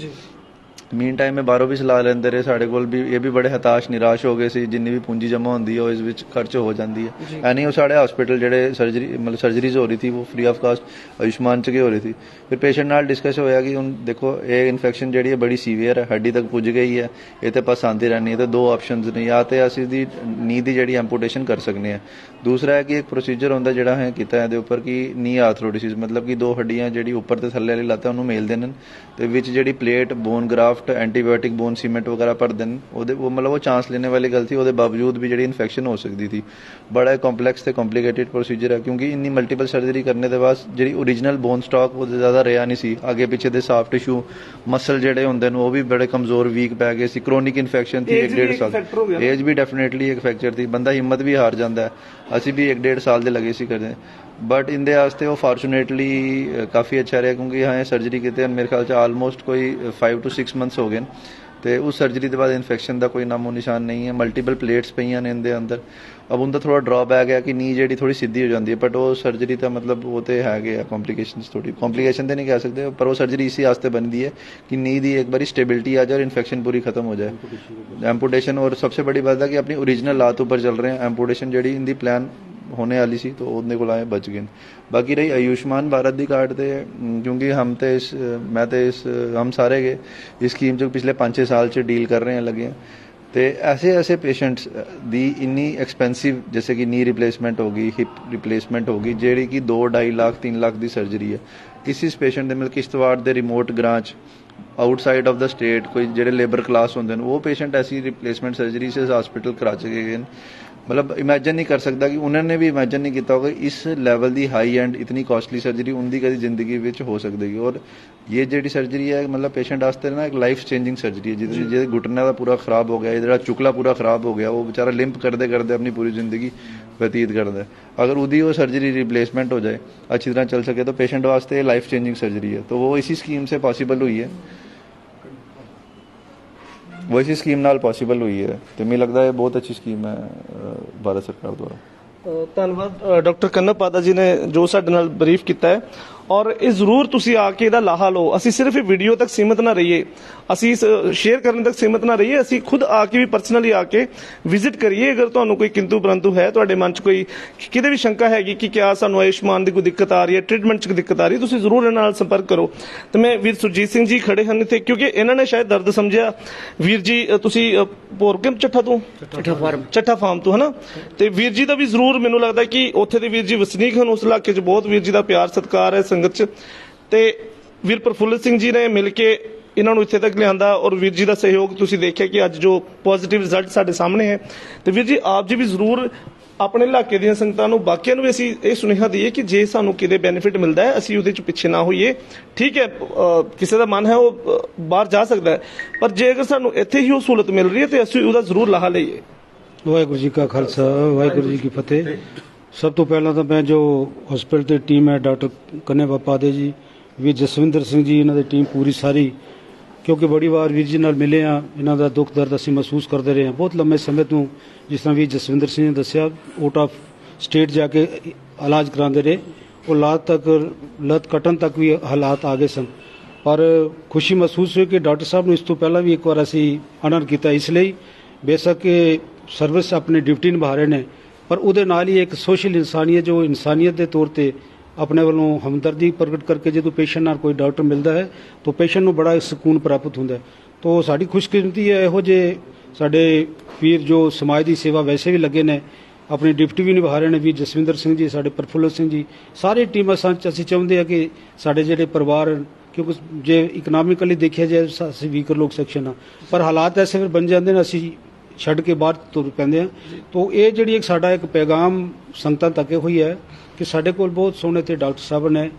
C: ਮੀਨ ਟਾਈਮ ਮੈਂ ਬਾਹਰੋਂ ਵੀ ਸਲਾਹ ਲੈਂਦੇ ਰਹੇ। ਸਾਡੇ ਕੋਲ ਵੀ ਇਹ ਵੀ ਬੜੇ ਹਤਾਸ਼ ਨਿਰਾਸ਼ ਹੋ ਗਏ ਸੀ। ਜਿੰਨੀ ਵੀ ਪੂੰਜੀ ਜਮ੍ਹਾਂ ਹੁੰਦੀ ਹੈ ਉਹ ਇਸ ਵਿੱਚ ਖਰਚ ਹੋ ਜਾਂਦੀ ਹੈ ਐਨੀ ਉਹ ਸਾਡੇ ਹਸਪੀਟਲ ਜਿਹੜੇ ਸਰਜਰੀ ਮਤਲਬ ਸਰਜਰੀਜ਼ ਹੋ ਰਹੀ ਸੀ ਉਹ ਫ੍ਰੀ ਆਫ ਕਾਸਟ ਆਯੁਸ਼ਮਾਨ ਚ ਕੇ ਹੋ ਰਹੀ ਸੀ। ਫਿਰ ਪੇਸ਼ੈਂਟ ਨਾਲ ਡਿਸਕਸ ਹੋਇਆ ਕਿ ਹੁਣ ਦੇਖੋ ਇਹ ਇਨਫੈਕਸ਼ਨ ਜਿਹੜੀ ਹੈ ਬੜੀ ਸੀਵੀਅਰ ਹੈ ਹੱਡੀ ਤੱਕ ਪੁੱਜ ਗਈ ਹੈ ਇਹ ਤੇ ਪਾਸ ਆਂਦੀ ਰਹਿਣੀ ਹੈ। ਤੇ ਦੋ ਆਪਸ਼ਨਸ ਨੇ। ਜਾਂ ਤੇ ਅਸੀਂ ਦੀ ਨੀ ਦੀ ਜਿਹੜੀ ਐਂਪੂਟੇਸ਼ਨ ਕਰ ਸਕਨੇ ਆ ਦੂਸਰਾ ਹੈ ਕਿ ਇੱਕ ਪ੍ਰੋਸੀਜਰ ਹੁੰਦਾ ਜਿਹੜਾ ਹੈ ਕੀਤਾ ਇਹਦੇ ਉੱਪਰ ਕਿ ਨੀ ਆਰਥਰੋਡਿਸਿਸ ਮਤਲਬ ਕਿ ਦੋ ਹੱਡੀਆਂ ਜਿਹੜੀ ਉੱਪਰ ਤੇ ਥੱਲੇ ਵਾਲੀ ਲੱਤ ਹੈ ਉਹਨੂੰ ਮੇਲ ਦੇਣ। ਤੇ ਵਿੱਚ ਜਿਹੜੀ plate bone graft antibiotic bone cement ਵਗੈਰਾ ਭਰ ਦੇਣ ਉਹਦੇ ਉਹ ਮਤਲਬ ਉਹ ਚਾਂਸ ਲੈਣੇ ਵਾਲੀ ਗੱਲ ਸੀ ਉਹਦੇ ਬਾਵਜੂਦ ਵੀ ਜਿਹੜੀ ਇਨਫੈਕਸ਼ਨ ਹੋ ਸਕਦੀ ਸੀ। ਬੜਾ ਕੰਪਲੈਕਸ ਤੇ ਕੰਪਲਿਕੇਟਿਡ ਪ੍ਰੋਸੀਜਰ ਹੈ ਕਿਉਂਕਿ ਇੰਨੀ ਮਲਟੀਪਲ ਸਰਜਰੀ ਕਰਨੇ ਦੇ ਬਾਅਦ ਜਿਹੜੀ ਓਰੀਜਨਲ ਬੋਨ ਸਟਾਕ ਉਹ ਜ਼ਿਆਦਾ ਰਿਹਾ ਨਹੀਂ ਸੀ। ਅੱਗੇ ਪਿੱਛੇ ਦੇ ਸਾਫਟ ਟਿਸ਼ੂ ਮਸਲ ਜਿਹੜੇ ਹੁੰਦੇ ਨੇ ਉਹ ਵੀ ਬੜੇ ਕਮਜ਼ੋਰ ਵੀਕ ਪੈ ਗਏ ਸੀ। ਕ੍ਰੋਨਿਕ ਇਨਫੈਕਸ਼ਨ ਸੀ
A: Age
C: ਇੱਕ
A: ਵੀ
C: ਡੇਢ
A: ਇੱਕ
C: ਸਾਲ। ਏਜ ਵੀ ਡੈਫੀਨਿਟਲੀ ਇੱਕ ਫੈਕਟਰ ਸੀ ਬੰਦਾ ਹਿੰਮਤ ਵੀ ਹਾਰ ਜਾਂਦਾ। ਅਸੀਂ ਵੀ ਇੱਕ ਡੇਢ ਸਾਲ ਦੇ ਲੱਗੇ ਸੀ ਕਰਦੇ ਬਟ ਇਹਦੇ ਵਾਸਤੇ ਉਹ ਫੋਰਚੂਨੇਟਲੀ ਕਾਫੀ ਅੱਛਾ ਰਿਹਾ ਕਿਉਂਕਿ ਹਾਂ ਸਰਜਰੀ ਕੀਤੇ ਹਨ ਮੇਰੇ ਖਿਆਲ ਚ ਆਲਮੋਸਟ ਕੋਈ 5 ਟੂ 6 ਮੰਥਸ ਹੋ ਗਏ ਤੇ ਉਸ ਸਰਜਰੀ ਦੇ ਬਾਅਦ ਇਨਫੈਕਸ਼ਨ ਦਾ ਕੋਈ ਨਾਮੋ ਨਿਸ਼ਾਨ ਨਹੀਂ ਹੈ ਮਲਟੀਪਲ ਪਲੇਟਸ ਪਈਆਂ ਨੇ ਇਹਦੇ ਅੰਦਰ ਅਬ ਉਹਦਾ ਥੋੜਾ ਡਰਾਬੈਕ ਹੈ ਕਿ ਨੀ ਜਿਹੜੀ ਥੋੜੀ ਸਿੱਧੀ ਹੋ ਜਾਂਦੀ ਹੈ ਬਟ ਉਹ ਸਰਜਰੀ ਤਾਂ ਮਤਲਬ ਉਹ ਤੇ ਹੈਗੇ ਆ ਕੰਪਲਿਕੇਸ਼ਨਸ ਥੋੜੀ ਕੰਪਲਿਕੇਸ਼ਨ ਤੇ ਨਹੀਂ ਕਹਿ ਸਕਦੇ ਪਰ ਉਹ ਸਰਜਰੀ ਇਸੇ ਆਸਤੇ ਬਣਦੀ ਹੈ ਕਿ ਨੀ ਦੀ ਇੱਕ ਵਾਰੀ ਸਟੇਬਿਲਿਟੀ ਆ ਜਾਏ ਔਰ ਇਨਫੈਕਸ਼ਨ ਪੂਰੀ ਖਤਮ ਹੋ ਜਾਏ ਐਮਪੂਟੇਸ਼ਨ ਔਰ ਸਭ ਤੋਂ ਬੜੀ ਬਾਤ ਹੈ ਕਿ ਆਪਣੀ ओरिजिनल लात ऊपर ਚੱਲ ਰਹੇ हैं। एम्पूटेशन ਜਿਹੜੀ ਇਨ ਦੀ ਪਲਾਨ ਹੋਣੇ ਵਾਲੀ ਸੀ, ਤੋਂ ਉਹਦੇ ਕੋਲ ਆਏ, ਬਚ ਗਏ ਬਾਕੀ ਰਹੀ ਆਯੁਸ਼ਮਾਨ ਭਾਰਤ ਦੀ ਕਾਰਡ ਤੇ ਕਿਉਂਕਿ ਹਮ ਤੇ ਇਸ, ਮੈਂ ਤੇ ਇਸ, ਹਮ ਸਾਰੇ ਗਏ। ਇਸ ਸਕੀਮ ਜੋ ਪਿਛਲੇ 5-6 ਸਾਲ ਚ ਡੀਲ ਕਰ ਰਹੇ ਆ ਲੱਗੇ ਤੇ ਐਸੇ ਐਸੇ ਪੇਸ਼ੈਂਟਸ ਦੀ ਇੰਨੀ ਐਕਸਪੈਂਸਿਵ ਜਿਵੇਂ ਕਿ ਨੀ ਰਿਪਲੇਸਮੈਂਟ ਹੋ ਗਈ ਹਿਪ ਰਿਪਲੇਸਮੈਂਟ ਹੋ ਗਈ, ਜਿਹੜੀ ਕਿ 2 2.5 ਲੱਖ 3 ਲੱਖ ਦੀ ਸਰਜਰੀ ਹੈ। ਇਸ ਇਸ ਪੇਸ਼ੈਂਟ ਦੇ ਮਿਲ ਕਿਸ਼ਤਵਾੜ ਦੇ ਰਿਮੋਟ ਗ੍ਰਾਂਚ ਆਊਟਸਾਈਡ ਆਫ ਦਾ ਸਟੇਟ ਕੋਈ ਜਿਹੜੇ ਲੇਬਰ ਕਲਾਸ ਹੁੰਦੇ ਨੇ, ਉਹ ਪੇਸ਼ੈਂਟ ਐਸੀ ਰਿਪਲੇਸਮੈਂਟ ਸਰਜਰੀ ਸੇ ਹਸਪੀਟਲ ਕਰਾ ਚੁਕੇ ਹਨ ਮਤਲਬ ਇਮੇਜਿਨ ਨਹੀਂ ਕਰ ਸਕਦਾ ਕਿ ਉਹਨਾਂ ਨੇ ਵੀ ਇਮੇਜਿਨ ਨਹੀਂ ਕੀਤਾ ਹੋਗਾ ਇਸ ਲੈਵਲ ਦੀ ਹਾਈ ਐਂਡ ਇਤਨੀ ਕਾਸਟਲੀ ਸਰਜਰੀ ਉਹਦੀ ਕਦੀ ਜ਼ਿੰਦਗੀ ਵਿੱਚ ਹੋ ਸਕਦੀ ਹੈ ਔਰ ਇਹ ਜਿਹੜੀ ਸਰਜਰੀ ਹੈ ਮਤਲਬ ਪੇਸ਼ੈਂਟ ਵਾਸਤੇ ਨਾ ਇੱਕ ਲਾਈਫ ਚੇਂਜਿੰਗ ਸਰਜਰੀ ਹੈ ਜਿਹਦੇ ਜਿਹਦੇ ਘੁਟਨਾ ਦਾ ਪੂਰਾ ਖਰਾਬ ਹੋ ਗਿਆ ਇਹ ਜਿਹੜਾ ਚੁਕਲਾ ਪੂਰਾ ਖਰਾਬ ਹੋ ਗਿਆ ਉਹ ਵਿਚਾਰਾ ਲਿੰਪ ਕਰਦੇ ਕਰਦੇ ਆਪਣੀ ਪੂਰੀ ਜ਼ਿੰਦਗੀ ਬਤੀਤ ਕਰਦਾ ਹੈ ਅਗਰ ਉਹਦੀ ਉਹ ਸਰਜਰੀ रिप्लेसमेंट हो जाए अच्छी तरह चल सके तो पेशेंट वास्ते लाइफ चेंजिंग सर्जरी है तो वो इसी स्कीम से पॉसिबल हुई है ਉਹ ਸਕੀਮ ਨਾਲ ਪੋਸੀਬਲ ਹੋਈ ਹੈ ਤੇ ਮੈਨੂੰ ਲੱਗਦਾ ਇਹ ਬਹੁਤ ਅੱਛੀ ਸਕੀਮ ਹੈ ਭਾਰਤ ਸਰਕਾਰ
A: ਦੁਆਰਾ ਧੰਨਵਾਦ ਡਾਕਟਰ ਕੰਨਪਾਦਾ ਜੀ ਨੇ ਜੋ ਸਾਡੇ ਨਾਲ ਬਰੀਫ ਕੀਤਾ ਹੈ ਔਰ ਇਹ ਜ਼ਰੂਰ ਤੁਸੀਂ ਆ ਕੇ ਇਹਦਾ ਲਾਹਾ ਲਓ। ਅਸੀਂ ਸਿਰਫ ਇਹ ਵੀਡੀਓ ਤੱਕ ਸੀਮਿਤ ਨਾ ਰਹੀਏ। ਅਸੀਂ ਇਸ ਸ਼ੇਅਰ ਕਰਨ ਤੱਕ ਸੀਮਿਤ ਨਾ ਰਹੀਏ। ਅਸੀਂ ਖੁਦ ਆ ਕੇ ਵੀ ਪਰਸਨਲੀ ਆ ਕੇ ਵਿਜ਼ਿਟ ਕਰੀਏ। ਅਗਰ ਤੁਹਾਨੂੰ ਕੋਈ ਕਿੰਤੂ ਪਰੰਤੂ ਹੈ ਤੁਹਾਡੇ ਮਨ 'ਚ ਕੋਈ ਕਿਤੇ ਵੀ ਸ਼ੰਕਾ ਹੈਗੀ ਕਿ ਕਿਆ ਸਾਨੂੰ ਆਯੁਸ਼ਮਾਨ ਦੀ ਕੋਈ ਦਿੱਕਤ ਆ ਰਹੀ ਹੈ ਟ੍ਰੀਟਮੈਂਟ 'ਚ ਕੋਈ ਦਿੱਕਤ ਆ ਰਹੀ ਹੈ ਤੁਸੀਂ ਜ਼ਰੂਰ ਇਹਨਾਂ ਨਾਲ ਸੰਪਰਕ ਕਰੋ। ਤੇ ਮੈਂ ਵੀਰ ਸੁਰਜੀਤ ਸਿੰਘ ਜੀ ਖੜੇ ਹਨ ਇੱਥੇ ਕਿਉਂਕਿ ਇਹਨਾਂ ਨੇ ਸ਼ਾਇਦ ਦਰਦ ਸਮਝਿਆ। ਵੀਰ ਜੀ ਤੁਸੀਂ ਅ, ਭੋਰਕਮ ਚੱਠਾ ਤੋਂ?
D: ਚੱਠਾ ਫਾਰਮ।
A: ਚੱਠਾ ਫਾਰਮ ਤੋਂ ਹਨਾ? ਤੇ ਵੀਰ ਜੀ ਦਾ ਵੀ ਜ਼ਰੂਰ ਮੈਨੂੰ ਲੱਗਦਾ ਕਿ ਉੱਥੇ ਦੇ ਵੀਰ ਜੀ ਵਸਨੀਕ ਹਨ ਉਸ ਇਲਾਕੇ 'ਚ ਬਹੁਤ ਵੀਰ ਜੀ ਦਾ ਪਿਆਰ ਸਤਿਕਾਰ ਹੈ ਸੰਗਤ 'ਚ। ਤੇ ਵੀਰ ਪ੍ਰਫੁੱਲਤ ਸਿੰਘ ਜੀ ਨੇ ਮਿਲ ਕੇ ਇਹਨਾਂ ਨੂੰ ਇੱਥੇ ਤੱਕ ਲਿਆਂਦਾ ਔਰ ਵੀਰ ਜੀ ਦਾ ਸਹਿਯੋਗ ਤੁਸੀਂ ਦੇਖਿਆ ਕਿ ਅੱਜ ਜੋ ਪੋਜ਼ਿਟਿਵ ਰਿਜ਼ਲਟ ਸਾਡੇ ਸਾਹਮਣੇ ਹੈ। ਤੇ ਵੀਰ ਜੀ, ਆਪ ਜੀ ਵੀ ਜ਼ਰੂਰ ਆਪਣੇ ਇਲਾਕੇ ਦੀਆਂ ਸੰਗਤਾਂ ਨੂੰ, ਬਾਕੀਆਂ ਨੂੰ ਵੀ ਅਸੀਂ ਇਹ ਸੁਨੇਹਾ ਦਈਏ ਕਿ ਜੇ ਸਾਨੂੰ ਕਿਤੇ ਬੈਨੀਫਿਟ ਮਿਲਦਾ ਹੈ, ਅਸੀਂ ਉਹਦੇ 'ਚ ਪਿੱਛੇ ਨਾ ਹੋਈਏ। ਠੀਕ ਹੈ ਕਿਸੇ ਦਾ ਮਨ ਹੈ ਉਹ ਬਾਹਰ ਜਾ ਸਕਦਾ ਹੈ। ਪਰ ਜੇ ਅਗਰ ਸਾਨੂੰ ਇੱਥੇ ਹੀ ਉਹ ਸਹੂਲਤ ਮਿਲ ਰਹੀ ਹੈ ਤੇ ਅਸੀਂ ਉਹਦਾ ਜ਼ਰੂਰ ਲਾਹਾ ਲਈਏ।
D: ਵਾਹਿਗੁਰੂ ਜੀ ਕਾ ਖਾਲਸਾ, ਵਾਹਿਗੁਰੂ ਜੀ ਕੀ ਫਤਿਹ। ਸਭ ਤੋਂ ਪਹਿਲਾਂ ਤਾਂ ਮੈਂ ਜੋ ਹਸਪੀਟਲ ਦੀ ਟੀਮ ਹੈ, ਡਾਕਟਰ ਕੰਨੇ ਬਾਪਾ ਦੇ ਜੀ ਵੀ ਜਸਵਿੰਦਰ ਸਿੰਘ ਜੀ, ਇਹਨਾਂ ਦੀ ਟੀਮ ਪੂਰੀ ਸਾਰੀ, ਕਿਉਂਕਿ ਬੜੀ ਵਾਰ ਵੀਰ ਜੀ ਨਾਲ ਮਿਲੇ ਆ ਇਹਨਾਂ ਦਾ ਦੁੱਖ ਦਰਦ ਅਸੀਂ ਮਹਿਸੂਸ ਕਰਦੇ ਰਹੇ ਹਾਂ। ਬਹੁਤ ਲੰਮੇ ਸਮੇਂ ਤੋਂ ਜਿਸ ਤਰ੍ਹਾਂ ਵੀ ਜਸਵਿੰਦਰ ਸਿੰਘ ਨੇ ਦੱਸਿਆ ਆਊਟ ਆਫ ਸਟੇਟ ਜਾ ਕੇ ਇਲਾਜ ਕਰਾਉਂਦੇ ਰਹੇ, ਉਹ ਲਾਤ ਤੱਕ, ਲੱਤ ਕਟਣ ਤੱਕ ਵੀ ਹਾਲਾਤ ਆ ਗਏ ਸਨ। ਪਰ ਖੁਸ਼ੀ ਮਹਿਸੂਸ ਹੋਈ ਕਿ ਡਾਕਟਰ ਸਾਹਿਬ ਨੂੰ ਇਸ ਤੋਂ ਪਹਿਲਾਂ ਵੀ ਇੱਕ ਵਾਰ ਅਸੀਂ ਆਨਰ ਕੀਤਾ। ਇਸ ਲਈ ਬੇਸ਼ੱਕ ਸਰਵਿਸ ਆਪਣੀ ਡਿਊਟੀ ਨਿਭਾ ਰਹੇ ਨੇ। ਪਰ ਉਹਦੇ ਨਾਲ ਹੀ ਇੱਕ ਸੋਸ਼ਲ ਇਨਸਾਨੀਅਤ ਜੋ ਇਨਸਾਨੀਅਤ ਦੇ ਤੌਰ ਤੇ ਆਪਣੇ ਵੱਲੋਂ ਹਮਦਰਦੀ ਪ੍ਰਗਟ ਕਰਕੇ ਜਦੋਂ ਪੇਸ਼ੈਂਟ ਨਾਲ ਕੋਈ ਡਾਕਟਰ ਮਿਲਦਾ ਹੈ ਤਾਂ ਪੇਸ਼ੈਂਟ ਨੂੰ ਬੜਾ ਸਕੂਨ ਪ੍ਰਾਪਤ ਹੁੰਦਾ ਹੈ। ਤਾਂ ਸਾਡੀ ਖੁਸ਼ਕਿਸਮਤੀ ਹੈ ਇਹੋ ਜਿਹੇ ਸਾਡੇ ਵੀਰ ਜੋ ਸਮਾਜ ਦੀ ਸੇਵਾ ਵੈਸੇ ਵੀ ਲੱਗੇ ਨੇ ਆਪਣੀ ਡਿਊਟੀ ਵੀ ਨਿਭਾ ਰਹੇ ਨੇ ਵੀ ਜਸਵਿੰਦਰ ਸਿੰਘ ਜੀ ਸਾਡੇ ਪ੍ਰਫੁੱਲਤ ਸਿੰਘ ਜੀ ਸਾਰੇ ਟੀਮਾਂ ਸੰਚ ਅਸੀਂ ਚਾਹੁੰਦੇ ਆ ਕਿ ਸਾਡੇ ਜਿਹੜੇ ਪਰਿਵਾਰ ਹਨ, ਕਿਉਂਕਿ ਜੇ ਇਕਨੋਮਿਕਲੀ ਦੇਖਿਆ ਜਾਏ ਅਸੀਂ ਵੀਕਰ ਲੋਕ ਸੈਕਸ਼ਨ ਆ ਪਰ ਹਾਲਾਤ ਐਸੇ ਫਿਰ ਬਣ ਜਾਂਦੇ ਨੇ ਅਸੀਂ ਛੱਡ ਕੇ ਬਾਹਰ ਤੁਰ ਪੈਂਦੇ ਆ। ਤੋਂ ਇਹ ਜਿਹੜੀ ਇੱਕ ਸਾਡਾ ਇੱਕ ਪੈਗਾਮ ਸੰਗਤਾਂ ਤੱਕ ਹੋਈ ਹੈ ਕਿ ਸਾਡੇ ਕੋਲ ਬਹੁਤ ਸੋਹਣੇ ਤੇ ਡਾਕਟਰ ਸਾਹਿਬ ਨੇ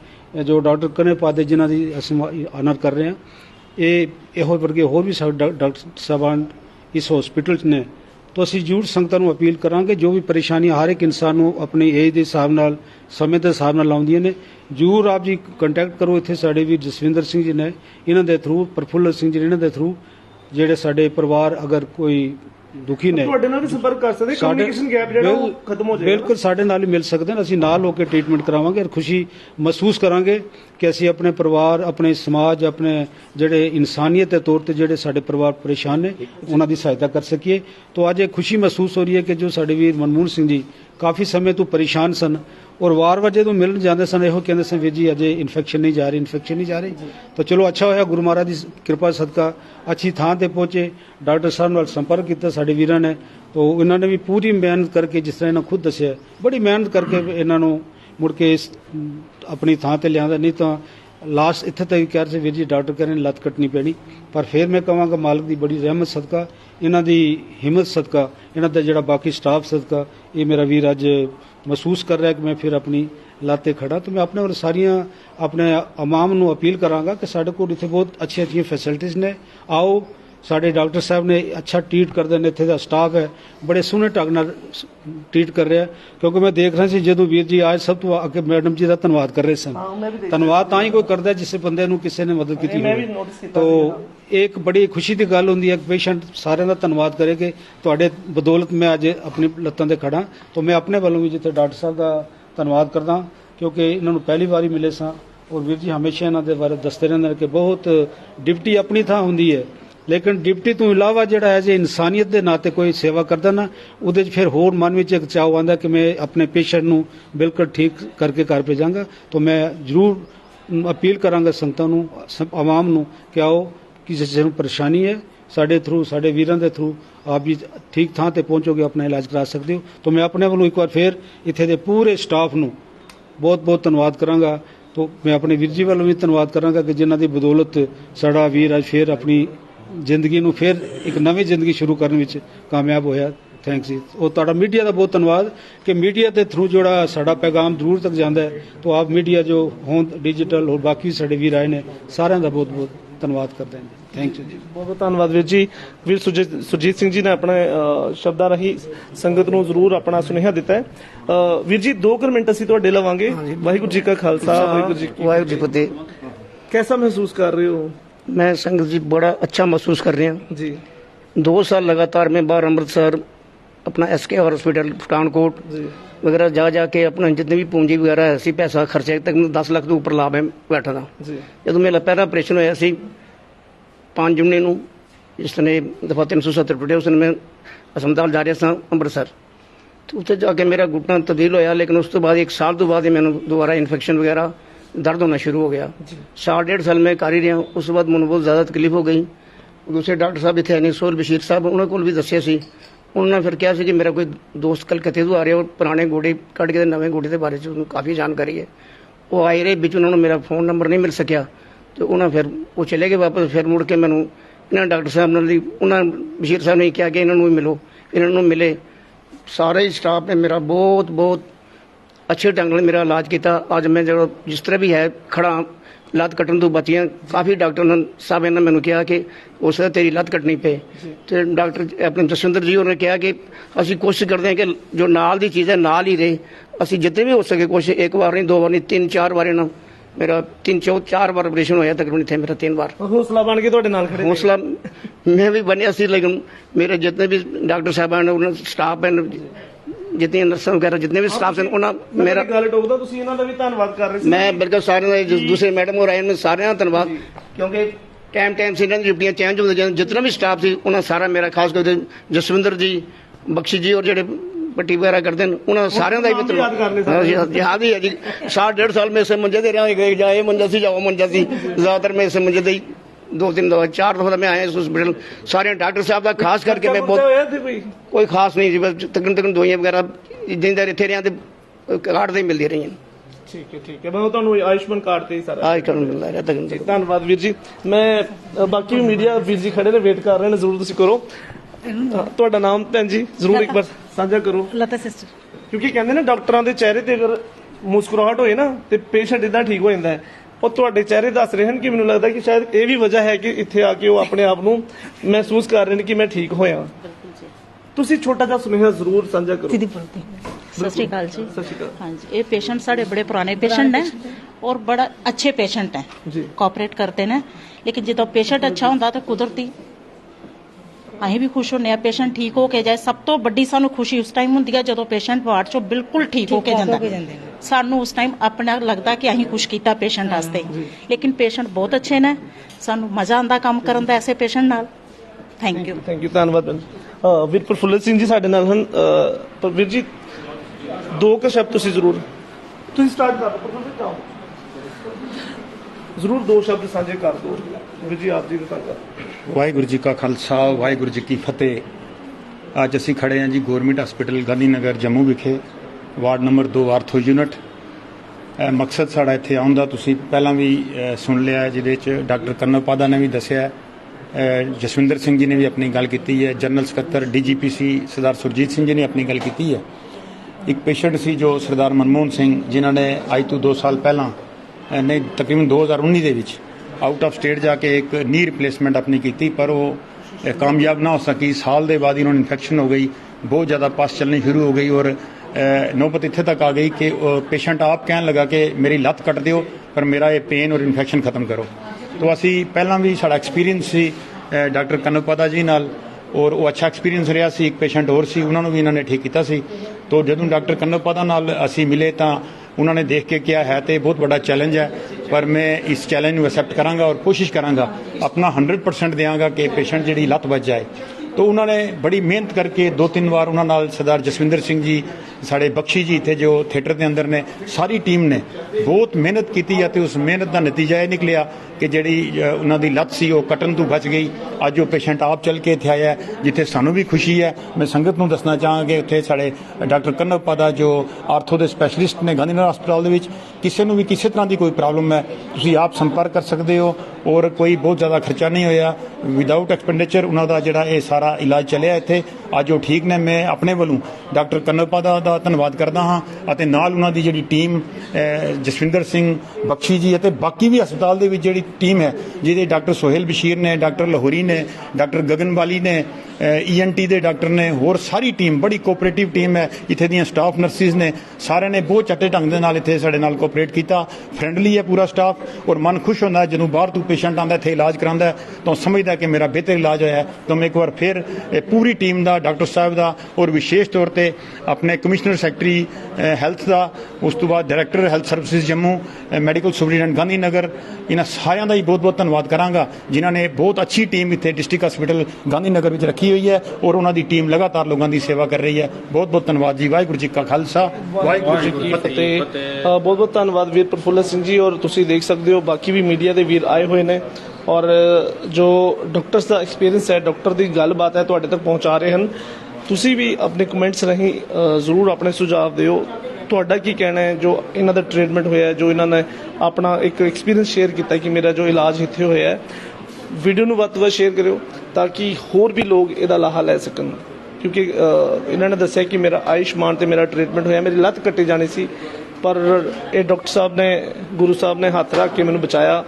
D: ਜੋ ਡਾਕਟਰ ਕਨੇ ਪਾਦੇ ਜਿਨ੍ਹਾਂ ਦੀ ਅਸੀਂ ਆਨਰ ਕਰ ਰਹੇ ਹਾਂ ਇਹ ਇਹੋ ਵਰਗੇ ਹੋਰ ਵੀ ਡਾਕਟਰ ਸਾਹਿਬਾਨ ਇਸ ਹਸਪੀਟਲ 'ਚ ਨੇ। ਤਾਂ ਅਸੀਂ ਜ਼ਰੂਰ ਸੰਗਤਾਂ ਨੂੰ ਅਪੀਲ ਕਰਾਂਗੇ ਜੋ ਵੀ ਪਰੇਸ਼ਾਨੀ ਹਰ ਇੱਕ ਇਨਸਾਨ ਨੂੰ ਆਪਣੀ ਏਜ ਦੇ ਹਿਸਾਬ ਨਾਲ ਸਮੇਂ ਦੇ ਹਿਸਾਬ ਨਾਲ ਆਉਂਦੀਆਂ ਨੇ ਜ਼ਰੂਰ ਆਪ ਜੀ ਕੰਟੈਕਟ ਕਰੋ ਇੱਥੇ ਸਾਡੇ ਵੀ ਜਸਵਿੰਦਰ ਸਿੰਘ ਜੀ ਨੇ ਇਹਨਾਂ ਦੇ ਥਰੂ ਪ੍ਰਫੁੱਲਤ ਸਿੰਘ ਜੀ ਨੇ, ਇਹਨਾਂ ਦੇ ਥਰੂ ਜਿਹੜੇ ਸਾਡੇ ਪਰਿਵਾਰ ਅਗਰ ਕੋਈ ਦੁਖੀ ਨੇ।
A: ਤੁਹਾਡੇ ਨਾਲ ਵੀ ਸੰਪਰਕ ਕਰ ਸਕਦੇ ਕਮਿਊਨੀਕੇਸ਼ਨ ਗੈਪ ਜਿਹੜਾ ਉਹ ਖਤਮ ਹੋ ਜਾਏਗਾ।
D: ਬਿਲਕੁਲ ਸਾਡੇ ਨਾਲ ਹੀ ਮਿਲ ਸਕਦੇ ਨੇ ਅਸੀਂ ਨਾਲ ਹੋ ਕੇ ਟ੍ਰੀਟਮੈਂਟ ਕਰਾਵਾਂਗੇ ਔਰ ਖੁਸ਼ੀ ਮਹਿਸੂਸ ਕਰਾਂਗੇ ਕਿ ਅਸੀਂ ਆਪਣੇ ਪਰਿਵਾਰ ਆਪਣੇ ਸਮਾਜ ਆਪਣੇ ਜਿਹੜੇ ਇਨਸਾਨੀਅਤ ਦੇ ਤੌਰ ਤੇ ਜਿਹੜੇ ਸਾਡੇ ਪਰਿਵਾਰ ਪਰੇਸ਼ਾਨ ਨੇ ਉਹਨਾਂ ਦੀ ਸਹਾਇਤਾ ਕਰ ਸਕੀਏ। ਤੋਂ ਅੱਜ ਇਹ ਖੁਸ਼ੀ ਮਹਿਸੂਸ ਹੋ ਰਹੀ ਹੈ ਕਿ ਜੋ ਸਾਡੇ ਵੀਰ ਮਨਮੋਹਨ ਸਿੰਘ ਜੀ ਕਾਫੀ ਸਮੇਂ ਤੋਂ ਪਰੇਸ਼ਾਨ ਸਨ ਔਰ ਵਾਰ-ਵਾਰ ਜਦੋਂ ਮਿਲਣ ਜਾਂਦੇ ਸਨ, ਇਹੋ ਕਹਿੰਦੇ ਸਨ, ਵੀਰ ਜੀ, ਅਜੇ ਇਨਫੈਕਸ਼ਨ ਨਹੀਂ ਜਾ ਰਹੀ ਇਨਫੈਕਸ਼ਨ ਨਹੀਂ ਜਾ ਰਹੀ। ਤਾਂ ਚਲੋ, ਅੱਛਾ ਹੋਇਆ, ਗੁਰੂ ਮਹਾਰਾਜ ਦੀ ਕਿਰਪਾ, ਸਦਕਾ, ਅੱਛੀ ਥਾਂ ਤੇ ਪਹੁੰਚੇ। ਡਾਕਟਰ ਸਾਹਿਬ ਨਾਲ ਸੰਪਰਕ ਕੀਤਾ ਸਾਡੇ ਵੀਰਾਂ ਨੇ। ਤਾਂ ਇਹਨਾਂ ਨੇ ਵੀ ਪੂਰੀ ਮਿਹਨਤ ਕਰਕੇ, ਜਿਸ ਤਰ੍ਹਾਂ ਇਹਨਾਂ ਖੁਦ ਦੱਸਿਆ, ਬੜੀ ਮਿਹਨਤ ਕਰਕੇ ਇਹਨਾਂ ਨੂੰ ਮੁੜ ਕੇ ਇਸ ਆਪਣੀ ਥਾਂ ਤੇ ਲਿਆਂਦਾ। ਨਹੀਂ ਤਾਂ ਲਾਸਟ ਇੱਥੇ ਤੱਕ ਕਹਿ ਰਹੇ ਸੀ, ਵੀਰ ਜੀ, ਡਾਕਟਰ ਕਹਿੰਦੇ ਨੇ ਲੱਤ ਕੱਟਣੀ ਪੈਣੀ। ਪਰ ਫਿਰ ਮੈਂ ਕਹਾਂਗਾ, ਮਾਲਕ ਦੀ ਬੜੀ ਰਹਿਮਤ, ਸਦਕਾ, ਇਹਨਾਂ ਦੀ ਹਿੰਮਤ, ਸਦਕਾ, ਇਹਨਾਂ ਦਾ ਜਿਹੜਾ ਬਾਕੀ ਸਟਾਫ ਸਦਕਾ, ਇਹ ਮੇਰਾ ਵੀਰ ਅੱਜ ਮਹਿਸੂਸ ਕਰ ਰਿਹਾ ਕਿ ਮੈਂ ਫਿਰ ਆਪਣੀ ਲਾਤੇ ਖੜਾ, ਤਾਂ ਮੈਂ ਆਪਣੇ ਔਰ ਸਾਰੀਆਂ ਆਪਣੇ ਆਵਾਮ ਨੂੰ ਅਪੀਲ ਕਰਾਂਗਾ ਕਿ ਸਾਡੇ ਕੋਲ ਇੱਥੇ ਬਹੁਤ ਅੱਛੀਆਂ ਅੱਛੀਆਂ ਫੈਸਿਲਿਟੀਆਂ ਨੇ। ਆਓ ਸਾਡੇ ਡਾਕਟਰ ਸਾਹਿਬ ਨੇ ਅੱਛਾ ਟ੍ਰੀਟ ਕਰਦੇ ਨੇ ਇੱਥੇ ਦਾ ਸਟਾਫ ਹੈ। ਬੜੇ ਸੋਹਣੇ ਢੰਗ ਨਾਲ ਟ੍ਰੀਟ ਕਰ ਰਿਹਾ। ਕਿਉਂਕਿ ਮੈਂ ਦੇਖ ਰਿਹਾ ਸੀ ਜਦੋਂ ਵੀਰ ਜੀ ਆਏ ਸਭ ਤੋਂ ਅੱਗੇ ਮੈਡਮ ਜੀ ਦਾ ਧੰਨਵਾਦ ਕਰ ਰਹੇ ਸਨ। ਧੰਨਵਾਦ ਤਾਂ ਹੀ ਕੋਈ ਕਰਦਾ ਜਿਸ ਬੰਦੇ ਨੂੰ ਕਿਸੇ ਨੇ ਮਦਦ ਕੀਤੀ ਹੋਵੇ। ਤੋ ਇੱਕ ਬੜੀ ਖੁਸ਼ੀ ਦੀ ਗੱਲ ਹੁੰਦੀ ਹੈ ਕਿ ਪੇਸ਼ੈਂਟ ਸਾਰਿਆਂ ਦਾ ਧੰਨਵਾਦ ਕਰੇ ਕਿ ਤੁਹਾਡੇ ਬਦੌਲਤ ਮੈਂ ਅੱਜ ਆਪਣੀ ਲੱਤਾਂ ਤੇ ਖੜਾ ਤੋਂ ਮੈਂ ਆਪਣੇ ਵੱਲੋਂ ਵੀ ਜਿੱਥੇ ਡਾਕਟਰ ਸਾਹਿਬ ਦਾ ਧੰਨਵਾਦ ਕਰਦਾ ਕਿਉਂਕਿ ਇਹਨਾਂ ਨੂੰ ਪਹਿਲੀ ਵਾਰੀ ਮਿਲੇ ਸਾਂ। ਔਰ ਵੀਰ ਜੀ ਹਮੇਸ਼ਾ ਇਹਨਾਂ ਦੇ ਬਾਰੇ ਦੱਸਦੇ ਰਹਿੰਦੇ ਨੇ ਕਿ ਬਹੁਤ ਡਿਊਟੀ ਆਪਣੀ ਥਾਂ ਹੁੰਦੀ ਹੈ। ਲੇਕਿਨ ਡਿਪਟੀ ਤੋਂ ਇਲਾਵਾ ਜਿਹੜਾ ਹੈ ਜੇ ਇਨਸਾਨੀਅਤ ਦੇ ਨਾਤੇ ਕੋਈ ਸੇਵਾ ਕਰਦਾ ਨਾ, ਉਹਦੇ 'ਚ ਫਿਰ ਹੋਰ ਮਨ ਵਿੱਚ ਇੱਕ ਚਾਅ ਆਉਂਦਾ ਕਿ ਮੈਂ ਆਪਣੇ ਪੇਸ਼ੈਂਟ ਨੂੰ ਬਿਲਕੁਲ ਠੀਕ ਕਰਕੇ ਘਰ ਭੇਜਾਂਗਾ। ਤਾਂ ਮੈਂ ਜ਼ਰੂਰ ਅਪੀਲ ਕਰਾਂਗਾ ਸੰਗਤਾਂ ਨੂੰ ਆਵਾਮ ਨੂੰ ਕਿ ਆਓ, ਕਿਸੇ ਨੂੰ ਪਰੇਸ਼ਾਨੀ ਹੈ, ਸਾਡੇ ਥਰੂ ਸਾਡੇ ਵੀਰਾਂ ਦੇ ਥਰੂ ਆਪ ਵੀ ਠੀਕ ਥਾਂ ਤੇ ਪਹੁੰਚੋਗੇ, ਆਪਣਾ ਇਲਾਜ ਕਰਾ ਸਕਦੇ ਹੋ। ਤਾਂ ਮੈਂ ਆਪਣੇ ਵੱਲੋਂ ਇੱਕ ਵਾਰ ਫੇਰ ਇੱਥੇ ਦੇ ਪੂਰੇ ਸਟਾਫ ਨੂੰ ਬਹੁਤ ਬਹੁਤ ਧੰਨਵਾਦ ਕਰਾਂਗਾ। ਤਾਂ ਮੈਂ ਆਪਣੇ ਵੀਰ ਜੀ ਵੱਲੋਂ ਵੀ ਧੰਨਵਾਦ ਕਰਾਂਗਾ ਕਿ ਜਿਨ੍ਹਾਂ ਦੀ ਬਦੌਲਤ ਸਾਡਾ ਵੀਰ ਅੱਜ ਫੇਰ ਆਪਣੀ ਜ਼ਿੰਦਗੀ ਨੂੰ ਫੇਰ ਇੱਕ ਨਵੀਂ ਜ਼ਿੰਦਗੀ ਸ਼ੁਰੂ ਕਰਨ ਵਿੱਚ ਕਾਮਯਾਬ ਹੋਇਆ। ਥੈਂਕਸ ਜੀ। ਉਹ ਤੁਹਾਡਾ ਮੀਡੀਆ ਦਾ ਬਹੁਤ ਧੰਨਵਾਦ ਕਿ ਮੀਡੀਆ ਦੇ ਥਰੂ ਜਿਹੜਾ ਸਾਡਾ ਪੈਗਾਮ ਦੂਰ ਤੱਕ ਜਾਂਦਾ ਹੈ ਤਾਂ ਆਪ ਮੀਡੀਆ ਜੋ ਹੋਂ ਡਿਜੀਟਲ ਹੋਰ ਬਾਕੀ ਸਾਡੇ ਵੀਰ ਆਏ ਨੇ ਸਾਰਿਆਂ ਦਾ ਬਹੁਤ ਬਹੁਤ ਧੰਨਵਾਦ ਕਰਦੇ ਹਾਂ। ਥੈਂਕ ਯੂ ਜੀ।
A: ਬਹੁਤ ਬਹੁਤ ਧੰਨਵਾਦ ਵੀਰ ਜੀ। ਵੀਰ ਸੁਰਜੀਤ ਸੁਰਜੀਤ ਸਿੰਘ ਜੀ ਨੇ ਆਪਣੇ ਸ਼ਬਦਾਂ ਰਾਹੀਂ ਸੰਗਤ ਨੂੰ ਜ਼ਰੂਰ ਆਪਣਾ ਸੁਨੇਹਾ ਦਿੱਤਾ ਹੈ। ਵੀਰ ਜੀ 2 ਮਿੰਟ ਅਸੀਂ ਤੁਹਾਡੇ ਲਵਾਂਗੇ। ਵਾਹਿਗੁਰੂ ਜੀ ਕਾ ਖਾਲਸਾ ਵਾਹਿਗੁਰੂ ਜੀ ਕੀ
E: ਵਾਹਿਗੁਰੂ ਜੀ ਕੀ ਫਤਿਹ।
A: ਕੈਸਾ ਮਹਿਸੂਸ ਕਰ ਰਹੇ ਹੋ?
E: मैं संगत जी बड़ा अच्छा महसूस कर रहे हैं
A: ਜੀ
E: दो साल लगातार मैं बाहर अमृतसर अपना एस के हॉस्पिटल पठानकोट
A: ਜੀ
E: वगैरह जा जाके अपना जितने भी पूंजी वगैरह है सी पैसा खर्चे तक 10 ਲੱਖ ਤੋਂ ਉੱਪਰ ਲਾਭ ਹੈ ਬੈਠਾ ਦਾ
A: ਜੀ
E: ਜਦੋਂ ਮੇਰਾ ਪਹਿਲਾ ਆਪਰੇਸ਼ਨ ਹੋਇਆ ਸੀ 5 ਜੁਨੇ ਨੂੰ ਜਿਸ ਨੇ ਦਫਾ 370 ਟੁੱਟੇ ਉਸ ਨੇ ਮੈਂ ਹਸਪਤਾਲ ਜਾ ਰਿਹਾ ਸਾਂ ਅੰਮ੍ਰਿਤਸਰ ਤੇ ਉੱਥੇ ਜਾ ਕੇ ਮੇਰਾ ਘੁਟਨਾ ਤਬਦੀਲ ਹੋਇਆ ਲੇਕਿਨ ਉਸ ਤੋਂ ਬਾਅਦ ਇੱਕ ਸਾਲ ਤੋਂ ਬਾਅਦ ਹੀ ਮੈਨੂੰ ਦੁਬਾਰਾ ਇਨਫੈਕਸ਼ਨ ਵਗੈਰਾ ਦਰਦ ਹੋਣਾ ਸ਼ੁਰੂ ਹੋ ਗਿਆ। ਸਾਲ ਡੇਢ ਸਾਲ ਮੈਂ ਕਰ ਹੀ ਰਿਹਾ। ਉਸ ਤੋਂ ਬਾਅਦ ਮੈਨੂੰ ਬਹੁਤ ਜ਼ਿਆਦਾ ਤਕਲੀਫ ਹੋ ਗਈ। ਦੂਸਰੇ ਡਾਕਟਰ ਸਾਹਿਬ ਇੱਥੇ ਆਨੇ ਸੋਲ ਬਸ਼ੀਰ ਸਾਹਿਬ ਉਹਨਾਂ ਕੋਲ ਵੀ ਦੱਸਿਆ ਸੀ। ਉਹਨਾਂ ਨੇ ਫਿਰ ਕਿਹਾ ਸੀ ਕਿ ਮੇਰਾ ਕੋਈ ਦੋਸਤ ਕਲਕੱਤੇ ਤੋਂ ਆ ਰਿਹਾ ਉਹ ਪੁਰਾਣੇ ਗੋਡੇ ਕੱਢ ਕੇ ਤੇ ਨਵੇਂ ਗੋਡੇ ਦੇ ਬਾਰੇ ਚ ਉਹਨੂੰ ਕਾਫੀ ਜਾਣਕਾਰੀ ਹੈ। ਉਹ ਆਏ ਰਹੇ ਵਿੱਚ ਉਹਨਾਂ ਨੂੰ ਮੇਰਾ ਫੋਨ ਨੰਬਰ ਨਹੀਂ ਮਿਲ ਸਕਿਆ। ਤੇ ਉਹਨਾਂ ਫਿਰ ਉਹ ਚਲੇ ਗਏ ਵਾਪਸ ਫਿਰ ਮੁੜ ਕੇ ਮੈਨੂੰ ਇਹਨਾਂ ਡਾਕਟਰ ਸਾਹਿਬ ਨਾਲ ਦੀ ਉਹਨਾਂ ਬਸ਼ੀਰ ਸਾਹਿਬ ਨੇ ਕਿਹਾ ਕਿ ਇਹਨਾਂ ਨੂੰ ਵੀ ਮਿਲੋ। ਇਹਨਾਂ ਨੂੰ ਮਿਲੇ। ਸਾਰੇ ਸਟਾਫ ਨੇ ਮੇਰਾ ਬਹੁਤ ਬਹੁਤ ਅੱਛੇ ਢੰਗ ਨਾਲ ਮੇਰਾ ਇਲਾਜ ਕੀਤਾ। ਅੱਜ ਮੈਂ ਜਦੋਂ ਜਿਸ ਤਰ੍ਹਾਂ ਵੀ ਹੈ ਖੜਾ ਲੱਤ ਕੱਟਣ ਤੋਂ ਬਚੀਆਂ। ਕਾਫੀ ਡਾਕਟਰ ਨੇ ਸਾਹਿਬ ਨੇ ਮੈਨੂੰ ਕਿਹਾ ਕਿ ਉਸ ਤਰ੍ਹਾਂ ਤੇਰੀ ਲੱਤ ਕੱਟਣੀ ਪਏ। ਤੇ ਡਾਕਟਰ ਆਪਣੇ ਜਸਵਿੰਦਰ ਜੀ ਉਹਨਾਂ ਕਿਹਾ ਕਿ ਅਸੀਂ ਕੋਸ਼ਿਸ਼ ਕਰਦੇ ਹਾਂ ਕਿ ਜੋ ਨਾਲ ਦੀ ਚੀਜ਼ ਹੈ ਨਾਲ ਹੀ ਰਹੇ। ਅਸੀਂ ਜਿੱਥੇ ਵੀ ਹੋ ਸਕੇ ਕੋਸ਼ਿਸ਼ ਇੱਕ ਵਾਰ ਨਹੀਂ ਦੋ ਵਾਰ ਨਹੀਂ ਤਿੰਨ ਚਾਰ ਵਾਰ ਨਾ ਮੇਰਾ ਤਿੰਨ ਚੌ ਚਾਰ ਵਾਰ ਆਪਰੇਸ਼ਨ ਹੋਇਆ ਤਕਰੀਬਨ ਇੱਥੇ ਮੇਰਾ ਤਿੰਨ ਵਾਰ।
A: ਹੌਸਲਾ ਬਣ ਕੇ ਤੁਹਾਡੇ ਨਾਲ ਖੜੇ।
E: ਹੌਸਲਾ ਮੈਂ ਵੀ ਬਣਿਆ ਸੀ ਲੇਕਿਨ ਮੇਰੇ ਜਿਤਨੇ ਵੀ ਡਾਕਟਰ ਸਾਹਿਬਾਨ ਨੇ ਉਹਨਾਂ ਸਟਾਫ ਹੈ ਜਿਤਨੇ ਨਰਸਾਂ ਵਗੈਰਾ ਜਿੰਨੇ ਵੀ ਸਟਾਫ ਸਨ ਉਹਨਾਂ
A: ਮੇਰਾ
E: ਮੇਰਾ
A: ਗੱਲ ਟੋਕਦਾ ਤੁਸੀਂ ਇਹਨਾਂ ਦਾ ਵੀ ਧੰਨਵਾਦ ਕਰ ਰਹੇ ਸੀ।
E: ਮੈਂ ਬਿਲਕੁਲ ਸਾਰਿਆਂ ਦਾ ਜਿਸ ਦੂਸਰੇ ਮੈਡਮ ਹੋਰ ਆਏ ਨੇ ਸਾਰਿਆਂ ਦਾ ਧੰਨਵਾਦ। ਕਿਉਂਕਿ ਟਾਈਮ ਟਾਈਮ ਸੀ ਇਹਨਾਂ ਦੀ ਡਿਊਟੀਆਂ ਚੇਂਜ ਹੁੰਦੀਆਂ ਜਾਂਦੀਆਂ ਜਿਤਨਾ ਵੀ ਸਟਾਫ ਸੀ ਉਹਨਾਂ ਸਾਰਾ ਮੇਰਾ ਖਾਸ ਕਰਕੇ ਜਸਵਿੰਦਰ ਜੀ ਬਖਸ਼ੀ ਜੀ ਔਰ ਜਿਹੜੇ ਪੱਟੀ ਵਗੈਰਾ ਕਰਦੇ ਨੇ ਉਹਨਾਂ ਸਾਰਿਆਂ ਦਾ ਹੀ
A: ਨਾਮ ਵੀ ਯਾਦ ਕਰ ਲਏ ਸਾਰੇ।
E: ਹਾਂ ਜੀ, ਯਾਦ ਹੀ ਹੈ ਜੀ। ਸਾਲ ਡੇਢ ਸਾਲ ਮੈਂ ਇਸੇ ਮੰਜੇ ਤੇ ਰਿਹਾ ਗਏ ਜਾ ਇਹ ਮੰਜਾ ਸੀ ਜਾਓ ਮੰਜਾ ਸੀ। ਜ਼ਿਆਦਾਤਰ ਮੈਂ ਇਸੇ ਮੰਜੇ ਤੇ ਹੀ ਦੋ ਤਿੰਨ ਦਫਾ ਚਾਰ ਦਫਾ ਮੈਂ ਆਇਆ ਇਸ ਹਸਪੀਟਲ ਸਾਰੇ ਡਾਕਟਰ ਸਾਹਿਬ ਦਾ ਖਾਸ ਕਰਕੇ ਮੈਂ ਬਹੁਤ
A: ਤੇ ਕੋਈ?
E: ਖਾਸ ਨਹੀਂ ਜੀ ਬਸ ਤਕਰੀਬਨ ਤਕਰੀਬਨ ਦਵਾਈਆਂ ਵਗੈਰਾ ਜਿੰਦੇ ਇੱਥੇ ਰਿਆਂ ਤੇ ਕਾਰਡ ਦੇ ਹੀ ਮਿਲਦੀ ਰਹੀਆਂ।
A: ਠੀਕ ਹੈ ਠੀਕ ਹੈ। ਮੈਂ ਤੁਹਾਨੂੰ ਆਯੁਸ਼ਮਾਨ ਕਾਰਡ ਤੇ ਹੀ ਸਾਰਾ
E: ਆਜ ਕਰਨ ਮਿਲਦਾ ਰਿਹਾ ਤਕਰੀਬਨ
A: ਧੰਨਵਾਦ ਵੀਰ ਜੀ। ਮੈਂ ਬਾਕੀ ਵੀ ਮੀਡੀਆ ਵੀਰ ਜੀ ਖੜੇ ਨੇ ਵੇਟ ਕਰ ਰਹੇ ਨੇ ਜ਼ਰੂਰ ਤੁਸੀਂ ਕਰੋ। ਤੁਹਾਡਾ ਨਾਮ ਭੈਣ ਜੀ ਜ਼ਰੂਰ ਇੱਕ ਵਾਰ ਸਾਂਝਾ ਕਰੋ।
F: ਲਤਾ ਸਿਸਟਰ।
A: ਕਿਉਂਕਿ ਕਹਿੰਦੇ ਨੇ ਡਾਕਟਰਾਂ ਦੇ ਚਿਹਰੇ ਤੇ ਅਗਰ ਮੁਸਕਰਾਹਟ ਹੋਏ ਨਾ ਤੇ ਪੇਸ਼ੈਂਟ ਇਦਾਂ ਠੀਕ ਹੋ ਜਾਂਦਾ ਹੈ। ਉਹ ਤੁਹਾਡੇ ਚਿਹਰੇ ਦੱਸ ਰਹੇ ਹਨ ਕਿ ਮੈਨੂੰ ਲੱਗਦਾ ਕਿ ਸ਼ਾਇਦ ਇਹ ਵੀ ਵਜ੍ਹਾ ਹੈ ਕਿ ਇੱਥੇ ਆ ਕੇ ਉਹ ਆਪਣੇ ਆਪ ਨੂੰ ਮਹਿਸੂਸ ਕਰ ਰਹੇ ਨੇ ਕਿ ਮੈਂ ਠੀਕ ਹੋਇਆ। ਤੁਸੀਂ ਛੋਟਾ ਜਿਹਾ ਸੁਨੇਹਾ ਜ਼ਰੂਰ ਸਾਂਝਾ ਕਰੋ।
F: ਸਤਿ ਸ਼੍ਰੀ ਅਕਾਲ ਜੀ।
A: ਸਤਿ ਸ਼੍ਰੀ ਅਕਾਲ।
F: ਹਾਂਜੀ ਇਹ ਪੇਸ਼ੈਂਟ ਸਾਡੇ ਬੜੇ ਪੁਰਾਣੇ ਪੇਸ਼ੈਂਟ ਨੇ ਔਰ ਬੜਾ ਅੱਛੇ ਪੇਸ਼ੈਂਟ ਹੈ।
A: ਜੀ।
F: ਕੋਆਪਰੇਟ ਕਰਦੇ ਨੇ। ਲੇਕਿਨ ਜਦੋਂ ਪੇਸ਼ੈਂਟ ਅੱਛਾ ਹੁੰਦਾ ਤਾਂ ਕੁਦਰਤੀ ਅਸੀਂ ਵੀ ਖੁਸ਼ ਹੁੰਨੇ ਆ ਪੇਸ਼ੈਂਟ ਠੀਕ ਹੋ ਕੇ ਜਾਏ। ਸਭ ਤੋਂ ਵੱਡੀ ਸਾਨੂੰ ਖੁਸ਼ੀ ਉਸ ਟਾਈਮ ਹੁੰਦੀ ਹੈ ਜਦੋਂ ਪੇਸ਼ੈਂਟ ਵਾਰਡ ਚੋਂ ਬਿਲਕੁਲ ਠੀਕ ਹੋ ਕੇ ਜਾਂਦਾ। ਸਾਨੂੰ ਉਸ ਟਾਈਮ ਆਪਣਾ ਲੱਗਦਾ ਕਿ ਅਸੀਂ ਕੁਝ ਕੀਤਾ ਪੇਸ਼ੈਂਟ ਵਾਸਤੇ। ਲੇਕਿਨ ਪੇਸ਼ੈਂਟ ਬਹੁਤ ਅੱਛੇ ਨੇ। ਸਾਨੂੰ ਮਜ਼ਾ ਆਉਂਦਾ ਕੰਮ ਕਰਨ ਦਾ ਐਸੇ ਪੇਸ਼ੈਂਟ ਨਾਲ। ਥੈਂਕ ਯੂ
A: ਥੈਂਕ ਯੂ ਧੰਨਵਾਦ ਵੀਰ ਪ੍ਰਫੁੱਲਤ ਸਿੰਘ ਜੀ ਸਾਡੇ ਨਾਲ ਹਨ। ਪਰ ਵੀਰ ਜੀ ਦੋ ਕੁ ਸ਼ਬਦ ਤੁਸੀਂ ਜ਼ਰੂਰ ਤੁਸੀਂ ਸਟਾਰਟ ਕਰ ਪ੍ਰਫੁੱਲਤ ਜਾਓ। ਜ਼ਰੂਰ ਦੋ ਸ਼ਬਦ ਸਾਂਝੇ ਕਰ ਦਿਓ। ਵੀਰ ਜੀ ਆਪ ਜੀ ਦਾ ਧੰਨਵਾਦ
G: ਵਾਹਿਗੁਰੂ ਜੀ ਕਾ ਖਾਲਸਾ ਵਾਹਿਗੁਰੂ ਜੀ ਕੀ ਫਤਿਹ। ਅੱਜ ਅਸੀਂ ਖੜੇ ਹਾਂ ਜੀ ਗਵਰਨਮੈਂਟ ਹਸਪੀਟਲ ਗਾਂਧੀ ਨਗਰ ਜੰਮੂ ਵਿਖੇ ਵਾਰਡ ਨੰਬਰ 2 ਆਰਥੋ ਯੂਨਿਟ। ਮਕਸਦ ਸਾਡਾ ਇੱਥੇ ਆਉਣ ਦਾ ਤੁਸੀਂ ਪਹਿਲਾਂ ਵੀ ਸੁਣ ਲਿਆ ਹੈ, ਜਿਹਦੇ ਵਿੱਚ ਡਾਕਟਰ ਕੰਨਪਾਦਾ ਨੇ ਵੀ ਦੱਸਿਆ ਜਸਵਿੰਦਰ ਸਿੰਘ ਜੀ ਨੇ ਵੀ ਆਪਣੀ ਗੱਲ ਕੀਤੀ ਹੈ ਜਨਰਲ ਸਕੱਤਰ ਡੀਜੀਪੀਸੀ ਸਰਦਾਰ ਸੁਰਜੀਤ ਸਿੰਘ ਜੀ ਨੇ ਆਪਣੀ ਗੱਲ ਕੀਤੀ ਹੈ। ਇੱਕ ਪੇਸ਼ੈਂਟ ਸੀ ਜੋ ਸਰਦਾਰ ਮਨਮੋਹਨ ਸਿੰਘ ਜਿਨ੍ਹਾਂ ਨੇ ਅੱਜ ਤੋਂ 2 ਸਾਲ ਪਹਿਲਾਂ ਨਹੀਂ ਤਕਰੀਬਨ 2019 ਦੇ ਵਿੱਚ ਆਊਟ ਆਫ ਸਟੇਟ ਜਾ ਕੇ ਇੱਕ ਨੀ ਰਿਪਲੇਸਮੈਂਟ ਆਪਣੀ ਕੀਤੀ, ਪਰ ਉਹ ਕਾਮਯਾਬ ਨਾ ਹੋ ਸਕੀ। ਸਾਲ ਦੇ ਬਾਅਦ ਇਹਨਾਂ ਨੂੰ ਇਨਫੈਕਸ਼ਨ ਹੋ ਗਈ। ਬਹੁਤ ਜ਼ਿਆਦਾ ਪਸ ਚੱਲਣੀ ਸ਼ੁਰੂ ਹੋ ਗਈ ਔਰ ਨੌਬਤ ਇੱਥੇ ਤੱਕ ਆ ਗਈ ਕਿ ਪੇਸ਼ੈਂਟ ਆਪ ਕਹਿਣ ਲੱਗਾ ਕਿ ਮੇਰੀ ਲੱਤ ਕੱਟ ਦਿਓ, ਪਰ ਮੇਰਾ ਇਹ ਪੇਨ ਔਰ ਇਨਫੈਕਸ਼ਨ ਖਤਮ ਕਰੋ। ਤੋਂ ਅਸੀਂ ਪਹਿਲਾਂ ਵੀ ਸਾਡਾ ਐਕਸਪੀਰੀਅੰਸ ਸੀ ਡਾਕਟਰ ਕਨਪਾਦਾ ਜੀ ਨਾਲ, ਔਰ ਉਹ ਅੱਛਾ ਐਕਸਪੀਰੀਅੰਸ ਰਿਹਾ ਸੀ। ਇੱਕ ਪੇਸ਼ੈਂਟ ਹੋਰ ਸੀ, ਉਹਨਾਂ ਨੂੰ ਵੀ ਇਹਨਾਂ ਨੇ ਠੀਕ ਕੀਤਾ ਸੀ। ਤੋਂ ਜਦੋਂ ਡਾਕਟਰ ਕਨਪਾਦਾ ਨਾਲ ਅਸੀਂ ਮਿਲੇ ਤਾਂ ਉਹਨਾਂ ਨੇ ਦੇਖ ਕੇ ਕਿਹਾ ਹੈ ਤੇ ਬਹੁਤ ਵੱਡਾ ਚੈਲੰਜ ਹੈ। ਪਰ ਮੈਂ ਇਸ ਚੈਲੰਜ ਨੂੰ ਐਕਸੈਪਟ ਕਰਾਂਗਾ ਔਰ ਕੋਸ਼ਿਸ਼ ਕਰਾਂਗਾ, ਆਪਣਾ 100% ਦਿਆਂਗਾ ਕਿ ਪੇਸ਼ੈਂਟ ਜਿਹੜੀ ਲੱਤ ਵੱਜ ਜਾਏ। ਤੋਂ ਉਹਨਾਂ ਨੇ ਬੜੀ ਮਿਹਨਤ ਕਰਕੇ ਦੋ ਤਿੰਨ ਵਾਰ ਉਹਨਾਂ ਨਾਲ ਸਰਦਾਰ ਜਸਵਿੰਦਰ ਸਿੰਘ ਜੀ ਸਾਡੇ ਬਖਸ਼ੀ ਜੀ ਇੱਥੇ ਜੋ ਥੀਏਟਰ ਦੇ ਅੰਦਰ ਨੇ, ਸਾਰੀ ਟੀਮ ਨੇ ਬਹੁਤ ਮਿਹਨਤ ਕੀਤੀ ਹੈ ਤੇ ਉਸ ਮਿਹਨਤ ਦਾ ਨਤੀਜਾ ਇਹ ਨਿਕਲਿਆ ਕਿ ਜਿਹੜੀ ਉਹਨਾਂ ਦੀ ਲੱਤ ਸੀ, ਉਹ ਕਟਣ ਤੋਂ ਬਚ ਗਈ। ਅੱਜ ਉਹ ਪੇਸ਼ੈਂਟ ਆਪ ਚੱਲ ਕੇ ਇੱਥੇ ਆਇਆ, ਜਿੱਥੇ ਸਾਨੂੰ ਵੀ ਖੁਸ਼ੀ ਹੈ। ਮੈਂ ਸੰਗਤ ਨੂੰ ਦੱਸਣਾ ਚਾਹਾਂਗੇ ਉੱਥੇ ਸਾਡੇ ਡਾਕਟਰ ਕੰਨਪਾਦਾ ਜੋ ਆਰਥੋ ਦੇ ਸਪੈਸ਼ਲਿਸਟ ਨੇ ਗਾਂਧੀਨਗਰ ਹਸਪਤਾਲ ਦੇ ਵਿੱਚ, ਕਿਸੇ ਨੂੰ ਵੀ ਕਿਸੇ ਤਰ੍ਹਾਂ ਦੀ ਕੋਈ ਪ੍ਰੋਬਲਮ ਹੈ, ਤੁਸੀਂ ਆਪ ਸੰਪਰਕ ਕਰ ਸਕਦੇ ਹੋ ਔਰ ਕੋਈ ਬਹੁਤ ਜ਼ਿਆਦਾ ਖਰਚਾ ਨਹੀਂ ਹੋਇਆ। ਵਿਦਆਊਟ ਐਕਸਪੈਂਡੀਚਰ ਉਹਨਾਂ ਦਾ ਜਿਹੜਾ ਇਹ ਸਾਰਾ ਇਲਾਜ ਚੱਲਿਆ ਇੱਥੇ। ਅੱਜ ਉਹ ਠੀਕ ਨੇ, ਮੈਂ ਆਪਣੇ ਵੱਲੋਂ ਡਾਕਟਰ ਕੰਨਪਾਦਾ ਦਾ ਧੰਨਵਾਦ ਕਰਦਾ ਹਾਂ ਅਤੇ ਨਾਲ ਉਹਨਾਂ ਦੀ ਜਿਹੜੀ ਟੀਮ ਜਸਵਿੰਦਰ ਸਿੰਘ ਬਖਸ਼ੀ ਜੀ ਅਤੇ ਬਾਕੀ ਵੀ ਹਸਪਤਾਲ ਦੇ ਵਿੱਚ ਜਿਹੜੀ ਟੀਮ ਹੈ, ਜਿਹਦੇ ਡਾਕਟਰ ਸੋਹੇਲ ਬਸ਼ੀਰ ਨੇ, ਡਾਕਟਰ ਲਾਹੌਰੀ ਨੇ, ਡਾਕਟਰ ਗਗਨਵਾਲੀ ਨੇ ਈਐਨਟੀ ਦੇ ਡਾਕਟਰ ਨੇ, ਹੋਰ ਸਾਰੀ ਟੀਮ, ਬੜੀ ਕੋਆਪਰੇਟਿਵ ਟੀਮ ਹੈ, ਇੱਥੇ ਦੀਆਂ ਸਟਾਫ ਨਰਸਿਸ ਨੇ, ਸਾਰਿਆਂ ਨੇ ਬਹੁਤ ਚੱਟੇ ਢੰਗ ਦੇ ਨਾਲ ਇੱਥੇ ਸਾਡੇ ਨਾਲ ਕੋਆਪਰੇਟ ਕੀਤਾ ਫ੍ਰੈਂਡਲੀ ਹੈ ਪੂਰਾ ਸਟਾਫ ਔਰ ਮਨ ਖੁਸ਼ ਹੁੰਦਾ ਜਦੋਂ ਬਾਹਰ ਤੋਂ ਪੇਸ਼ੈਂਟ ਆਉਂਦਾ, ਇੱਥੇ ਇਲਾਜ ਕਰਾਉਂਦਾ ਤਾਂ ਉਹ ਸਮਝਦਾ ਕਿ ਮੇਰਾ ਬਿਹਤਰ ਇਲਾਜ ਹੋਇਆ ਤਾਂ ਮੈਂ ਇੱਕ ਵਾਰ ਫਿਰ ਪੂਰੀ ਟੀਮ ਦਾ, ਡਾਕਟਰ ਸਾਹਿਬ ਦਾ ਔਰ ਵਿਸ਼ੇਸ਼ ਤੌਰ ਤੇ ਆਪਣੇ ਕਮਿਸ਼ਨਰ ਸੈਕਟਰੀ ਹੈਲਥ ਦਾ ਉਸ ਤੋਂ ਬਾਅਦ director health services Jammu medical superintendent Gandhi Nagar ਇਹਨਾਂ ਸਾਰਿਆਂ ਦਾ ਹੀ ਬਹੁਤ ਬਹੁਤ ਧੰਨਵਾਦ ਕਰਾਂਗਾ ਜਿਨ੍ਹਾਂ ਨੇ ਬਹੁਤ ਅੱਛੀ ਟੀਮ ਇੱਥੇ ਡਿਸਟ੍ਰਿਕਟ ਹਸਪੀਟਲ ਗਾਂਧੀ ਨਗਰ ਵਿੱਚ ਰੱਖੀ ਹੋਈ ਹੈ ਔਰ ਉਹਨਾਂ ਦੀ ਟੀਮ ਲਗਾਤਾਰ ਲੋਕਾਂ ਦੀ ਸੇਵਾ ਕਰ ਰਹੀ ਹੈ। ਬਹੁਤ ਬਹੁਤ ਧੰਨਵਾਦ ਜੀ ਵਾਹਿਗੁਰੂ ਜੀ ਕਾ ਖਾਲਸਾ ਵਾਹਿਗੁਰੂ ਜੀ ਕੀ ਫਤਿਹ।
A: ਬਹੁਤ ਬਹੁਤ ਧੰਨਵਾਦ ਵੀਰ ਪ੍ਰਫੁੱਲਤ ਸਿੰਘ ਜੀ ਔਰ ਤੁਸੀਂ ਦੇਖ ਸਕਦੇ ਹੋ ਬਾਕੀ ਵੀ ਮੀਡੀਆ ਦੇ ਵੀਰ ਆਏ ਹੋਏ ਨੇ। ਔਰ ਜੋ ਡਾਕਟਰਸ ਦਾ ਐਕਸਪੀਰੀਅੰਸ ਹੈ ਡਾਕਟਰ ਦੀ ਗੱਲਬਾਤ ਹੈ ਤੁਹਾਡੇ ਤੱਕ ਪਹੁੰਚਾ ਰਹੇ ਹਨ। ਤੁਸੀਂ ਵੀ ਆਪਣੇ ਕਮੈਂਟਸ ਰਾਹੀਂ ਜ਼ਰੂਰ ਆਪਣੇ ਸੁਝਾਅ ਦਿਓ। ਤੁਹਾਡਾ ਕੀ ਕਹਿਣਾ ਹੈ? ਜੋ ਇਹਨਾਂ ਦਾ ਟ੍ਰੀਟਮੈਂਟ ਹੋਇਆ ਜੋ ਇਹਨਾਂ ਨੇ ਆਪਣਾ ਇੱਕ ਐਕਸਪੀਰੀਅੰਸ ਸ਼ੇਅਰ ਕੀਤਾ ਕਿ ਮੇਰਾ ਜੋ ਇਲਾਜ ਇੱਥੇ ਹੋਇਆ ਹੈ ਵੀਡੀਓ ਨੂੰ ਵੱਧ ਤੋਂ ਵੱਧ ਸ਼ੇਅਰ ਕਰਿਓ ਤਾਂ ਕਿ ਹੋਰ ਵੀ ਲੋਕ ਇਹਦਾ ਲਾਹਾ ਲੈ ਸਕਣ। ਕਿਉਂਕਿ ਇਹਨਾਂ ਨੇ ਦੱਸਿਆ ਕਿ ਮੇਰਾ ਆਯੁਸ਼ਮਾਨ ਤੇ ਮੇਰਾ ਟ੍ਰੀਟਮੈਂਟ ਹੋਇਆ, ਮੇਰੀ ਲੱਤ ਕੱਟੀ ਜਾਣੀ ਸੀ। ਪਰ ਇਹ ਡਾਕਟਰ ਸਾਹਿਬ ਨੇ, ਗੁਰੂ ਸਾਹਿਬ ਨੇ ਹੱਥ ਰੱਖ ਕੇ ਮੈਨੂੰ ਬਚਾਇਆ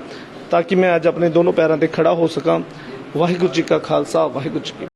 A: ਤਾਂ ਕਿ ਮੈਂ ਅੱਜ ਆਪਣੇ ਦੋਨੋਂ ਪੈਰਾਂ ਤੇ ਖੜਾ ਹੋ ਸਕਾਂ। ਵਾਹਿਗੁਰੂ ਜੀ ਕਾ ਖਾਲਸਾ, ਵਾਹਿਗੁਰੂ ਜੀ ਕੀ